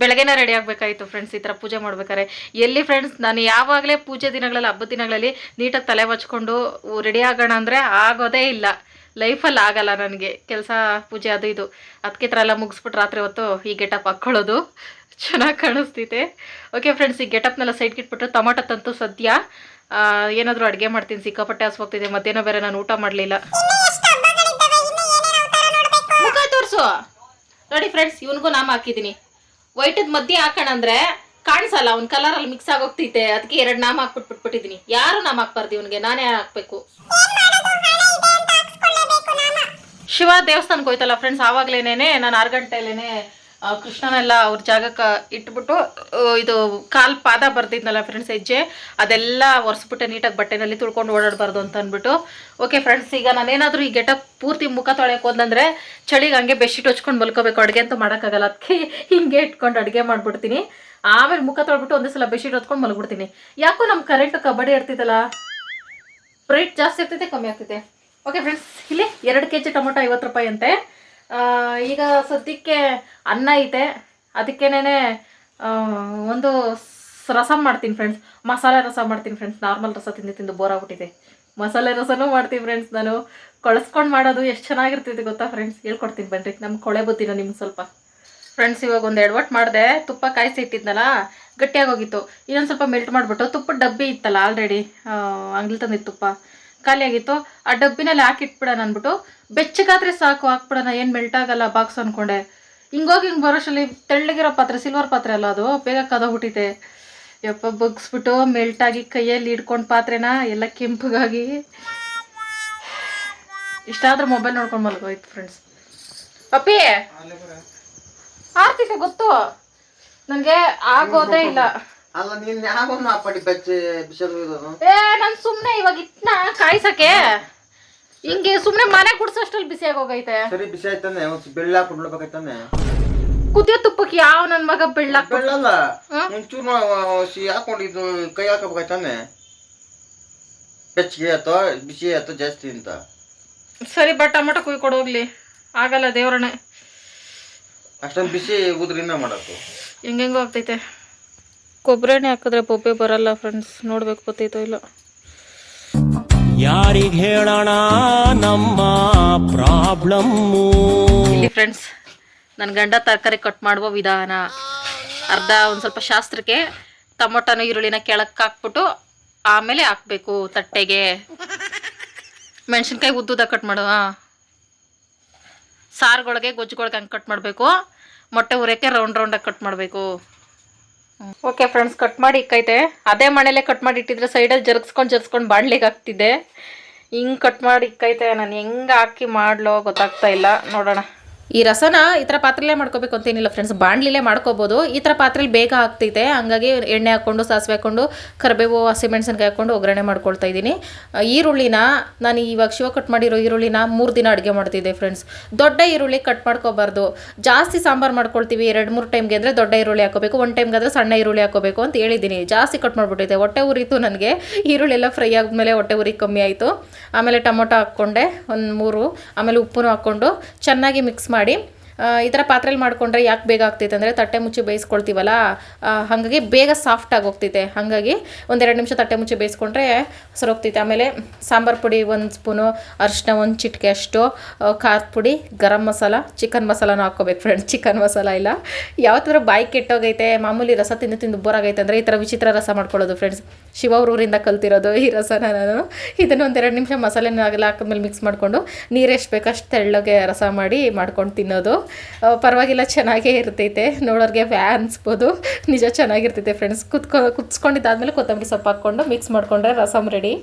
ಬೆಳಗ್ಗೆನ ರೆಡಿ ಆಗಬೇಕಾಯಿತು ಫ್ರೆಂಡ್ಸ್ ಈ ಥರ ಪೂಜೆ ಮಾಡ್ಬೇಕಾರೆ ಎಲ್ಲಿ ಫ್ರೆಂಡ್ಸ್ ನಾನು ಯಾವಾಗಲೇ ಪೂಜೆ ದಿನಗಳಲ್ಲಿ, ಹಬ್ಬದ ದಿನಗಳಲ್ಲಿ ನೀಟಾಗಿ ತಲೆ ಬಚ್ಕೊಂಡು ರೆಡಿ ಆಗೋಣ ಅಂದರೆ ಆಗೋದೇ ಇಲ್ಲ. ಲೈಫಲ್ಲಿ ಆಗಲ್ಲ ನನಗೆ. ಕೆಲಸ, ಪೂಜೆ ಅದು ಇದು. ಅದಕ್ಕೆ ಥರ ಎಲ್ಲ ಮುಗಿಸ್ಬಿಟ್ಟು ರಾತ್ರಿ ಹೊತ್ತು ಈ ಗೆಟಪ್ ಹಾಕ್ಕೊಳ್ಳೋದು. ಚೆನ್ನಾಗಿ ಕಾಣಿಸ್ತೈತೆ. ಓಕೆ ಫ್ರೆಂಡ್ಸ್ ಈ ಗೆಟಪ್ನೆಲ್ಲ ಸೈಡ್ಗಿಟ್ಬಿಟ್ಟು ಟೊಮಾಟೊ ತಂತು ಸದ್ಯ. ಏನಾದರೂ ಅಡುಗೆ ಮಾಡ್ತೀನಿ, ಸಿಕ್ಕಾಪಟ್ಟೆ ಹಸ್ವಾಗ್ತಿದೆ ಮತ್ತೇನೋ ಬೇರೆ ನಾನು ಊಟ ಮಾಡಲಿಲ್ಲ. ಮುಖ ತೋರಿಸು. ನೋಡಿ ಫ್ರೆಂಡ್ಸ್ ಇವನಿಗೂ ನಾಮ ಹಾಕಿದ್ದೀನಿ ವೈಟದ ಮಧ್ಯೆ ಹಾಕೋಣ ಅಂದ್ರೆ ಕಾಣಿಸಲ್ಲ, ಅವ್ನ ಅಲ್ಲಿ ಮಿಕ್ಸ್ ಆಗೋಗ್ತೈತೆ. ಅದಕ್ಕೆ ಎರಡು ನಾಮ ಹಾಕ್ಬಿಟ್ಬಿಟ್ಬಿಟ್ಟಿದ್ದೀನಿ ಯಾರು ನಾಮ ಹಾಕ್ಬಾರ್ದು ಇವನಿಗೆ? ನಾನೇ ಹಾಕ್ಬೇಕು. ಶಿವ ದೇವಸ್ಥಾನಕ್ಕೆ ಹೋಯ್ತಲ್ಲ ಫ್ರೆಂಡ್ಸ್ ಆವಾಗ್ಲೇನೆ ನಾನು ಆರು ಗಂಟೆಲೇನೆ ಕೃಷ್ಣನೆಲ್ಲ ಅವ್ರ ಜಾಗಕ್ಕೆ ಇಟ್ಬಿಟ್ಟು ಇದು ಕಾಲ್ ಪಾದ ಬರ್ದಿದ್ನಲ್ಲ ಫ್ರೆಂಡ್ಸ್ ಹೆಜ್ಜೆ, ಅದೆಲ್ಲ ಒರೆಸ್ಬಿಟ್ಟೆ ನೀಟಾಗಿ ಬಟ್ಟೆನಲ್ಲಿ ತುಳ್ಕೊಂಡು ಓಡಾಡಬಾರ್ದು ಅಂತ ಅಂದ್ಬಿಟ್ಟು. ಓಕೆ ಫ್ರೆಂಡ್ಸ್ ಈಗ ನಾನೇನಾದರೂ ಈ ಗೆಟಪ್ ಪೂರ್ತಿ ಮುಖ ತೊಳೆಯಕ್ಕೆ ಹೋದಂದ್ರೆ ಚಳಿಗೆ ಹಂಗೆ ಬೆಡ್ಶೀಟ್ ಹೊಚ್ಕೊಂಡು ಮಲ್ಕೋಬೇಕು, ಅಡುಗೆ ಅಂತ ಮಾಡೋಕ್ಕಾಗಲ್ಲ. ಅದಕ್ಕೆ ಹಿಂಗೆ ಇಟ್ಕೊಂಡು ಅಡುಗೆ ಮಾಡ್ಬಿಡ್ತೀನಿ. ಆಮೇಲೆ ಮುಖ ತೊಳ್ಬಿಟ್ಟು ಒಂದೇ ಸಲ ಬೆಡ್ಶೀಟ್ ಹೊತ್ಕೊಂಡು ಮಲ್ಗ್ಬಿಡ್ತೀನಿ. ಯಾಕೋ ನಮ್ಮ ಕರೆಂಟ್ ಕಬಡ್ಡಿ ಇರ್ತಿದ್ದಲ್ಲ ರೇಟ್ ಜಾಸ್ತಿ ಇರ್ತೈತೆ ಕಮ್ಮಿ ಆಗ್ತೈತೆ. ಓಕೆ ಫ್ರೆಂಡ್ಸ್ ಇಲ್ಲಿ ಎರಡು ಕೆ ಜಿ ಟೊಮೊಟೊ ಐವತ್ತು ರೂಪಾಯಿ ಅಂತೆ. ಈಗ ಸದ್ಯಕ್ಕೆ ಅನ್ನ ಐತೆ. ಅದಕ್ಕೇನೆ ಒಂದು ಸ್- ರಸಮ್ ಮಾಡ್ತೀನಿ ಫ್ರೆಂಡ್ಸ್ ಮಸಾಲೆ ರಸ ಮಾಡ್ತೀನಿ ಫ್ರೆಂಡ್ಸ್ ನಾರ್ಮಲ್ ರಸ ತಿಂದು ತಿಂದು ಬೋರ್ ಆಗ್ಬಿಟ್ಟಿದೆ. ಮಸಾಲೆ ರಸನೂ ಮಾಡ್ತೀನಿ ಫ್ರೆಂಡ್ಸ್ ನಾನು. ಕೊಳಸ್ಕೊಂಡು ಮಾಡೋದು ಎಷ್ಟು ಚೆನ್ನಾಗಿರ್ತೈತೆ ಗೊತ್ತಾ ಫ್ರೆಂಡ್ಸ್ ಹೇಳ್ಕೊಡ್ತೀನಿ ಬನ್ರಿ. ನಮ್ಮ ಕೊಳೆ ಬುದ್ದಿನ ನಿಮ್ಗೆ ಸ್ವಲ್ಪ. ಫ್ರೆಂಡ್ಸ್ ಇವಾಗ ಒಂದು ಎಡವಟ್ಟು ಮಾಡಿದೆ. ತುಪ್ಪ ಕಾಯಿಸಿ ಇಟ್ಟಿದ್ನಲ್ಲ ಗಟ್ಟಿಯಾಗೋಗಿತ್ತು ಇನ್ನೊಂದು ಸ್ವಲ್ಪ ಮೆಲ್ಟ್ ಮಾಡಿಬಿಟ್ಟು, ತುಪ್ಪದ ಡಬ್ಬಿ ಇತ್ತಲ್ಲ ಆಲ್ರೆಡಿ ಅಂಗ್ಲಿ ತಂದಿತ್ತು ತುಪ್ಪ. ಖಾಲಿಯಾಗಿತ್ತು. ಆ ಡಬ್ಬಿನಲ್ಲಿ ಹಾಕಿಟ್ಬಿಡೋಣ ಅಂದ್ಬಿಟ್ಟು ಬೆಚ್ಚಗಾದ್ರೆ ಸಾಕು ಹಾಕ್ಬಿಡೋಣ ಏನು ಮೆಲ್ಟ್ ಆಗಲ್ಲ ಬಾಕ್ಸ್ ಅಂದ್ಕೊಂಡೆ ಹಿಂಗೋಗಿ ಹಿಂಗೆ ಬರೋಷಲ್ಲಿ ತೆಳ್ಳಗಿರೋ ಪಾತ್ರೆ ಸಿಲ್ವರ್ ಪಾತ್ರೆ ಅಲ್ಲ ಅದು ಬೇಗ ಕದೋಗ್ಬಿಟ್ಟಿದೆ. ಯಪ್ಪ ಬಗ್ಸ್ಬಿಟ್ಟು ಮೆಲ್ಟಾಗಿ ಕೈಯಲ್ಲಿ ಹಿಡ್ಕೊಂಡು ಪಾತ್ರೆನ ಎಲ್ಲ ಕೆಂಪಗಾಗಿ. ಇಷ್ಟಾದ್ರೂ ಮೊಬೈಲ್ ನೋಡ್ಕೊಂಡು ಮಲ್ಗೋಯ್ತು ಫ್ರೆಂಡ್ಸ್ ಪಪ್ಪಿ! ಆರ್ತಿಕ ಗೊತ್ತು? ನನಗೆ ಆಗೋದೇ ಇಲ್ಲ. ಅಲ್ಲ ನೀನ್ ಯಾವ ಬೆಚ್ಚ ಬಿಸಿಲು ಏ ನಾನು ಸುಮ್ಮನೆ ಇವಾಗ ಇಟ್ನ ಕಾಯ್ಸಕ್ಕೆ? ಹಿಂಗೆ ಸುಮ್ಮನೆ ಮನೆ ಕುಡ್ಸೋಷ್ಟ್ರಲ್ಲಿ ಬಿಸಿ ಆಗೋಗೈತೆ ಸರಿ ಬಿಸಿ ಆಯ್ತಾನೆ ಬೆಳ್ಳ ಕುಡ್ಲಬೇಕಾಯ್ತಾನೆ ಕುದಿಯೋ ತುಪ್ಪಕ್ಕೆ ಯಾವ ನನ್ನ ಮಗ ಬೆಳ್ಳ ಬೆಳ್ಳಲ್ಲ ಒಂಚೂರು ಸಿ ಹಾಕೊಂಡಿದ್ದು ಕೈ ಹಾಕಬೇಕಾಯ್ತಾನೆ ಬೆಚ್ಚಗೆ ಆಯ್ತೋ ಬಿಸಿ ಆಯ್ತೋ ಜಾಸ್ತಿ ಅಂತ. ಸರಿ ಬಟ್ ಟೊಮೆಟೊ ಕುಯ್ ಹೋಗ್ಲಿ. ಆಗಲ್ಲ ದೇವ್ರನೆ ಅಷ್ಟೊಂದು ಬಿಸಿ ಉದ್ರಿಂದ ಮಾಡೋದು ಹೆಂಗೆಂಗೋ ಆಗ್ತೈತೆ. ಕೊಬ್ಬರಿ ಎಣ್ಣೆ ಹಾಕಿದ್ರೆ ಬೊಬ್ಬೆ ಬರಲ್ಲ ಫ್ರೆಂಡ್ಸ್ ನೋಡ್ಬೇಕು ಗೊತ್ತೈತೋ ಇಲ್ಲ. ಯಾರಿಗ್ ಹೇಳೋಣ ನಮ್ಮ ಪ್ರಾಬ್ಲಮ್ಮು? ಇಲ್ಲಿ ಫ್ರೆಂಡ್ಸ್ ನನ್ನ ಗಂಡ ತರಕಾರಿ ಕಟ್ ಮಾಡುವ ವಿಧಾನ. ಅರ್ಧ ಒಂದು ಸ್ವಲ್ಪ ಶಾಸ್ತ್ರಕ್ಕೆ ಟೊಮೊಟೊನ, ಈರುಳ್ಳಿನ ಕೆಳಕ್ಕೆ ಹಾಕ್ಬಿಟ್ಟು ಆಮೇಲೆ ಹಾಕ್ಬೇಕು ತಟ್ಟೆಗೆ. ಮೆಣಸಿನ್ಕಾಯಿ ಉದ್ದುದ ಕಟ್ ಮಾಡುವ. ಸಾರುಗಳಿಗೆ ಗೊಜ್ಜುಗಳಿಗೆ ಹಂಗೆ ಕಟ್ ಮಾಡಬೇಕು. ಮೊಟ್ಟೆ ಉರಿಯೋಕ್ಕೆ ರೌಂಡ್ ರೌಂಡಾಗಿ ಕಟ್ ಮಾಡಬೇಕು. ಓಕೆ ಫ್ರೆಂಡ್ಸ್ ಕಟ್ ಮಾಡಿ ಇಕ್ಕೈತೆ ಅದೇ ಮನೇಲೆ ಕಟ್ ಮಾಡಿ ಇಟ್ಟಿದ್ರೆ ಸೈಡಲ್ಲಿ ಜರ್ಗಿಸ್ಕೊಂಡು ಜರ್ಸ್ಕೊಂಡು ಬಾಣ್ಲಿಗೆ ಹಾಕ್ತಿದ್ದೆ. ಹಿಂಗೆ ಕಟ್ ಮಾಡಿ ಇಕ್ಕೈತೆ ನಾನು ಹೆಂಗೆ ಹಾಕಿ ಮಾಡ್ಲೋ ಗೊತ್ತಾಗ್ತಾ ಇಲ್ಲ. ನೋಡೋಣ. ಈ ರಸನ ಈ ಥರ ಪಾತ್ರೆಲೇ ಮಾಡ್ಕೋಬೇಕು ಅಂತೇನಿಲ್ಲ ಫ್ರೆಂಡ್ಸ್ ಬಾಣಲಿಲೇ ಮಾಡ್ಕೋಬೋದು. ಈ ಥರ ಪಾತ್ರೆಲಿ ಬೇಗ ಆಗ್ತೈತೆ. ಹಂಗಾಗಿ ಎಣ್ಣೆ ಹಾಕ್ಕೊಂಡು, ಸಾಸಿವೆ ಹಾಕ್ಕೊಂಡು, ಕರಿಬೇವು ಹಸಿಮೆಣ್ಸಿನ್ಕಾಯಿ ಹಾಕ್ಕೊಂಡು ಒಗ್ಗರಣೆ ಮಾಡ್ಕೊಳ್ತಾ ಇದ್ದೀನಿ. ಈರುಳ್ಳಿನ ನಾನು ಇವಾಗ ಶಿವ ಕಟ್ ಮಾಡಿರೋ ಈರುಳ್ಳಿನ ಮೂರು ದಿನ ಅಡುಗೆ ಮಾಡ್ತಿದ್ದೆ ಫ್ರೆಂಡ್ಸ್ ದೊಡ್ಡ ಈರುಳ್ಳಿ ಕಟ್ ಮಾಡ್ಕೋಬಾರ್ದು. ಜಾಸ್ತಿ ಸಾಂಬಾರು ಮಾಡ್ಕೊಳ್ತೀವಿ ಎರಡು, ಮೂರು ಟೈಮ್ಗೆ ಅಂದರೆ ದೊಡ್ಡ ಈರುಳ್ಳಿ ಹಾಕೋಬೇಕು ಒಂದು ಟೈಮ್ಗೆ ಆದರೆ ಸಣ್ಣ ಈರುಳ್ಳಿ ಹಾಕೋಬೇಕು ಅಂತ ಹೇಳಿದ್ದೀನಿ. ಜಾಸ್ತಿ ಕಟ್ ಮಾಡಿಬಿಟ್ಟಿದ್ದೆ ಹೊಟ್ಟೆ ಉರಿತು ನನಗೆ. ಈರುಳ್ಳಿ ಎಲ್ಲ ಫ್ರೈ ಆದಮೇಲೆ ಹೊಟ್ಟೆ ಉರಿ ಕಮ್ಮಿ ಆಯಿತು. ಆಮೇಲೆ ಟೊಮೊಟೊ ಹಾಕ್ಕೊಂಡೆ ಒಂದು ಮೂರು. ಆಮೇಲೆ ಉಪ್ಪು ಹಾಕ್ಕೊಂಡು ಚೆನ್ನಾಗಿ ಮಿಕ್ಸ್ ಮಾಡಿ ಆ, ಈ ಥರ ಪಾತ್ರೆಲಿ ಮಾಡಿಕೊಂಡ್ರೆ ಯಾಕೆ ಬೇಗ ಆಗ್ತೈತೆ ಅಂದರೆ ತಟ್ಟೆ ಮುಚ್ಚಿ ಬೇಯಿಸ್ಕೊಳ್ತೀವಲ್ಲ? ಹಾಗಾಗಿ ಬೇಗ ಸಾಫ್ಟ್ ಆಗಿ ಹೋಗ್ತೈತೆ. ಹಾಗಾಗಿ ಒಂದೆರಡು ನಿಮಿಷ ತಟ್ಟೆ ಮುಚ್ಚಿ ಬೇಯಿಸ್ಕೊಂಡ್ರೆ ಸರೋಗ್ತೈತೆ ಆಮೇಲೆ ಸಾಂಬಾರು ಪುಡಿ ಒಂದು ಸ್ಪೂನು ಅರಿಶಿನ ಒಂದು ಚಿಟಿಕೆ ಅಷ್ಟು ಖಾರದ ಪುಡಿ, ಗರಂ ಮಸಾಲ, ಚಿಕನ್ ಮಸಾಲನ ಹಾಕ್ಕೋಬೇಕು ಫ್ರೆಂಡ್ಸ್ ಚಿಕನ್ ಮಸಾಲ ಇಲ್ಲ. ಥರ ಬಾಯಿ ಕೆಟ್ಟೋಗೈತೆ, ಮಾಮೂಲಿ ರಸ ತಿಂದು ತಿಂದು ಬೋರಾಗೈತೆ ಅಂದರೆ ಈ ಥರ ವಿಚಿತ್ರ ರಸ ಮಾಡ್ಕೊಳ್ಳೋದು ಫ್ರೆಂಡ್ಸ್ ಶಿವ ಊರಿಂದ ಕಲ್ತಿರೋದು ಈ ರಸನ ನಾನು. ಇದನ್ನು ಒಂದೆರಡು ನಿಮಿಷ ಮಸಾಲೆನೆಲ್ಲ ಹಾಕಿದ್ಮೇಲೆ ಮಿಕ್ಸ್ ಮಾಡಿಕೊಂಡು ನೀರು ಎಷ್ಟು ಬೇಕಷ್ಟು ತೆಳ್ಳಗೆ ರಸ ಮಾಡಿ ಮಾಡ್ಕೊಂಡು ತಿನ್ನೋದು. ಪರವಾಗಿಲ್ಲ ಚೆನ್ನಾಗೇ ಇರ್ತೈತೆ. ನೋಡೋರಿಗೆ ವ್ಯಾ ಅನ್ಸ್ಬೋದು. ನಿಜ ಚೆನ್ನಾಗಿರ್ತೈತೆ ಫ್ರೆಂಡ್ಸ್ ಕುತ್ಕೊ ಕುತ್ಸ್ಕೊಂಡಿದ್ದಾದ್ಮೇಲೆ ಕೊತ್ತಂಬರಿ ಸೊಪ್ಪು ಹಾಕ್ಕೊಂಡು ಮಿಕ್ಸ್ ಮಾಡಿಕೊಂಡ್ರೆ ರಸಮ್ ರೆಡಿ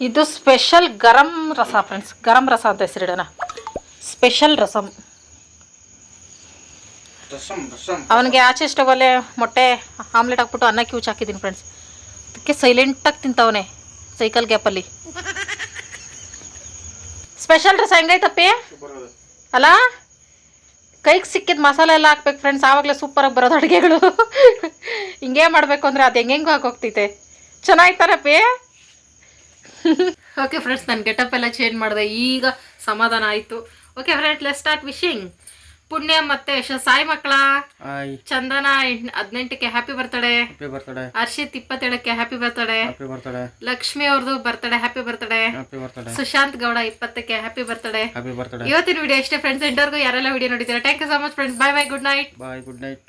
ಇದು ಸ್ಪೆಷಲ್ ಗರಂ ರಸ ಫ್ರೆಂಡ್ಸ್ ಗರಂ ರಸ ಅಂತ ಹೆಸರಿಡೋಣ. ಸ್ಪೆಷಲ್ ರಸಮ್ ರಸಂ ರಸಂ. ಅವನಿಗೆ ಆಚೆ ಸ್ಟವಲ್ಲೇ ಮೊಟ್ಟೆ ಆಮ್ಲೆಟ್ ಹಾಕ್ಬಿಟ್ಟು ಅನ್ನ ಕ್ಯೂಚ್ ಹಾಕಿದ್ದೀನಿ ಫ್ರೆಂಡ್ಸ್ ಅದಕ್ಕೆ ಸೈಲೆಂಟಾಗಿ ತಿಂತವನೆ ಸೈಕಲ್ ಗ್ಯಾಪಲ್ಲಿ ಸ್ಪೆಷಲ್ ರಸ ಹೆಂಗೈತಪ್ಪಿ? ಅಲ್ಲ ಕೈಗೆ ಸಿಕ್ಕಿದ ಮಸಾಲೆ ಎಲ್ಲ ಹಾಕ್ಬೇಕು ಫ್ರೆಂಡ್ಸ್ ಆವಾಗಲೇ ಸೂಪರಾಗಿ ಬರೋದು ಅಡುಗೆಗಳು. ಹಿಂಗೆ ಮಾಡಬೇಕು ಅಂದರೆ ಅದು ಹೆಂಗೆಂಗೂ ಆಗೋಗ್ತೈತೆ? ಚೆನ್ನಾಯ್ತಾರಪ್ಪಿ ಓಕೆ ಫ್ರೆಂಡ್ಸ್ ನಾನು ಗೆಟಪ್ ಎಲ್ಲ ಚೇಂಜ್ ಮಾಡಿದೆ, ಈಗ ಸಮಾಧಾನ ಆಯಿತು. Okay friends let's start wishing Punya ಮತ್ತೆ ಯಶ ಸಾಯಿ ಮಕ್ಕಳ Chandana ಹದಿನೆಂಟಕ್ಕೆ happy birthday happy birthday Harshit ಇಪ್ಪತ್ತೇಳಕ್ಕೆ happy birthday happy birthday Lakshmi ಅವ್ರದ್ದು birthday happy birthday happy birthday Sushant Gowda ಇಪ್ಪತ್ತಕ್ಕೆ ಹ್ಯಾಪಿ ಬರ್ತಡೆ ಹ್ಯಾಪಿ ಬರ್ತಡೆ ಇವತ್ತಿನ ವಿಡಿಯೋ ಇಷ್ಟೇ ಫ್ರೆಂಡ್ಸ್ ಎಂಟರ್ಗೂ ಯಾರೆಲ್ಲ ವಿಡಿಯೋ ನೋಡಿದ್ದೀರಾ? Thank you so much friends bye bye good night bye good night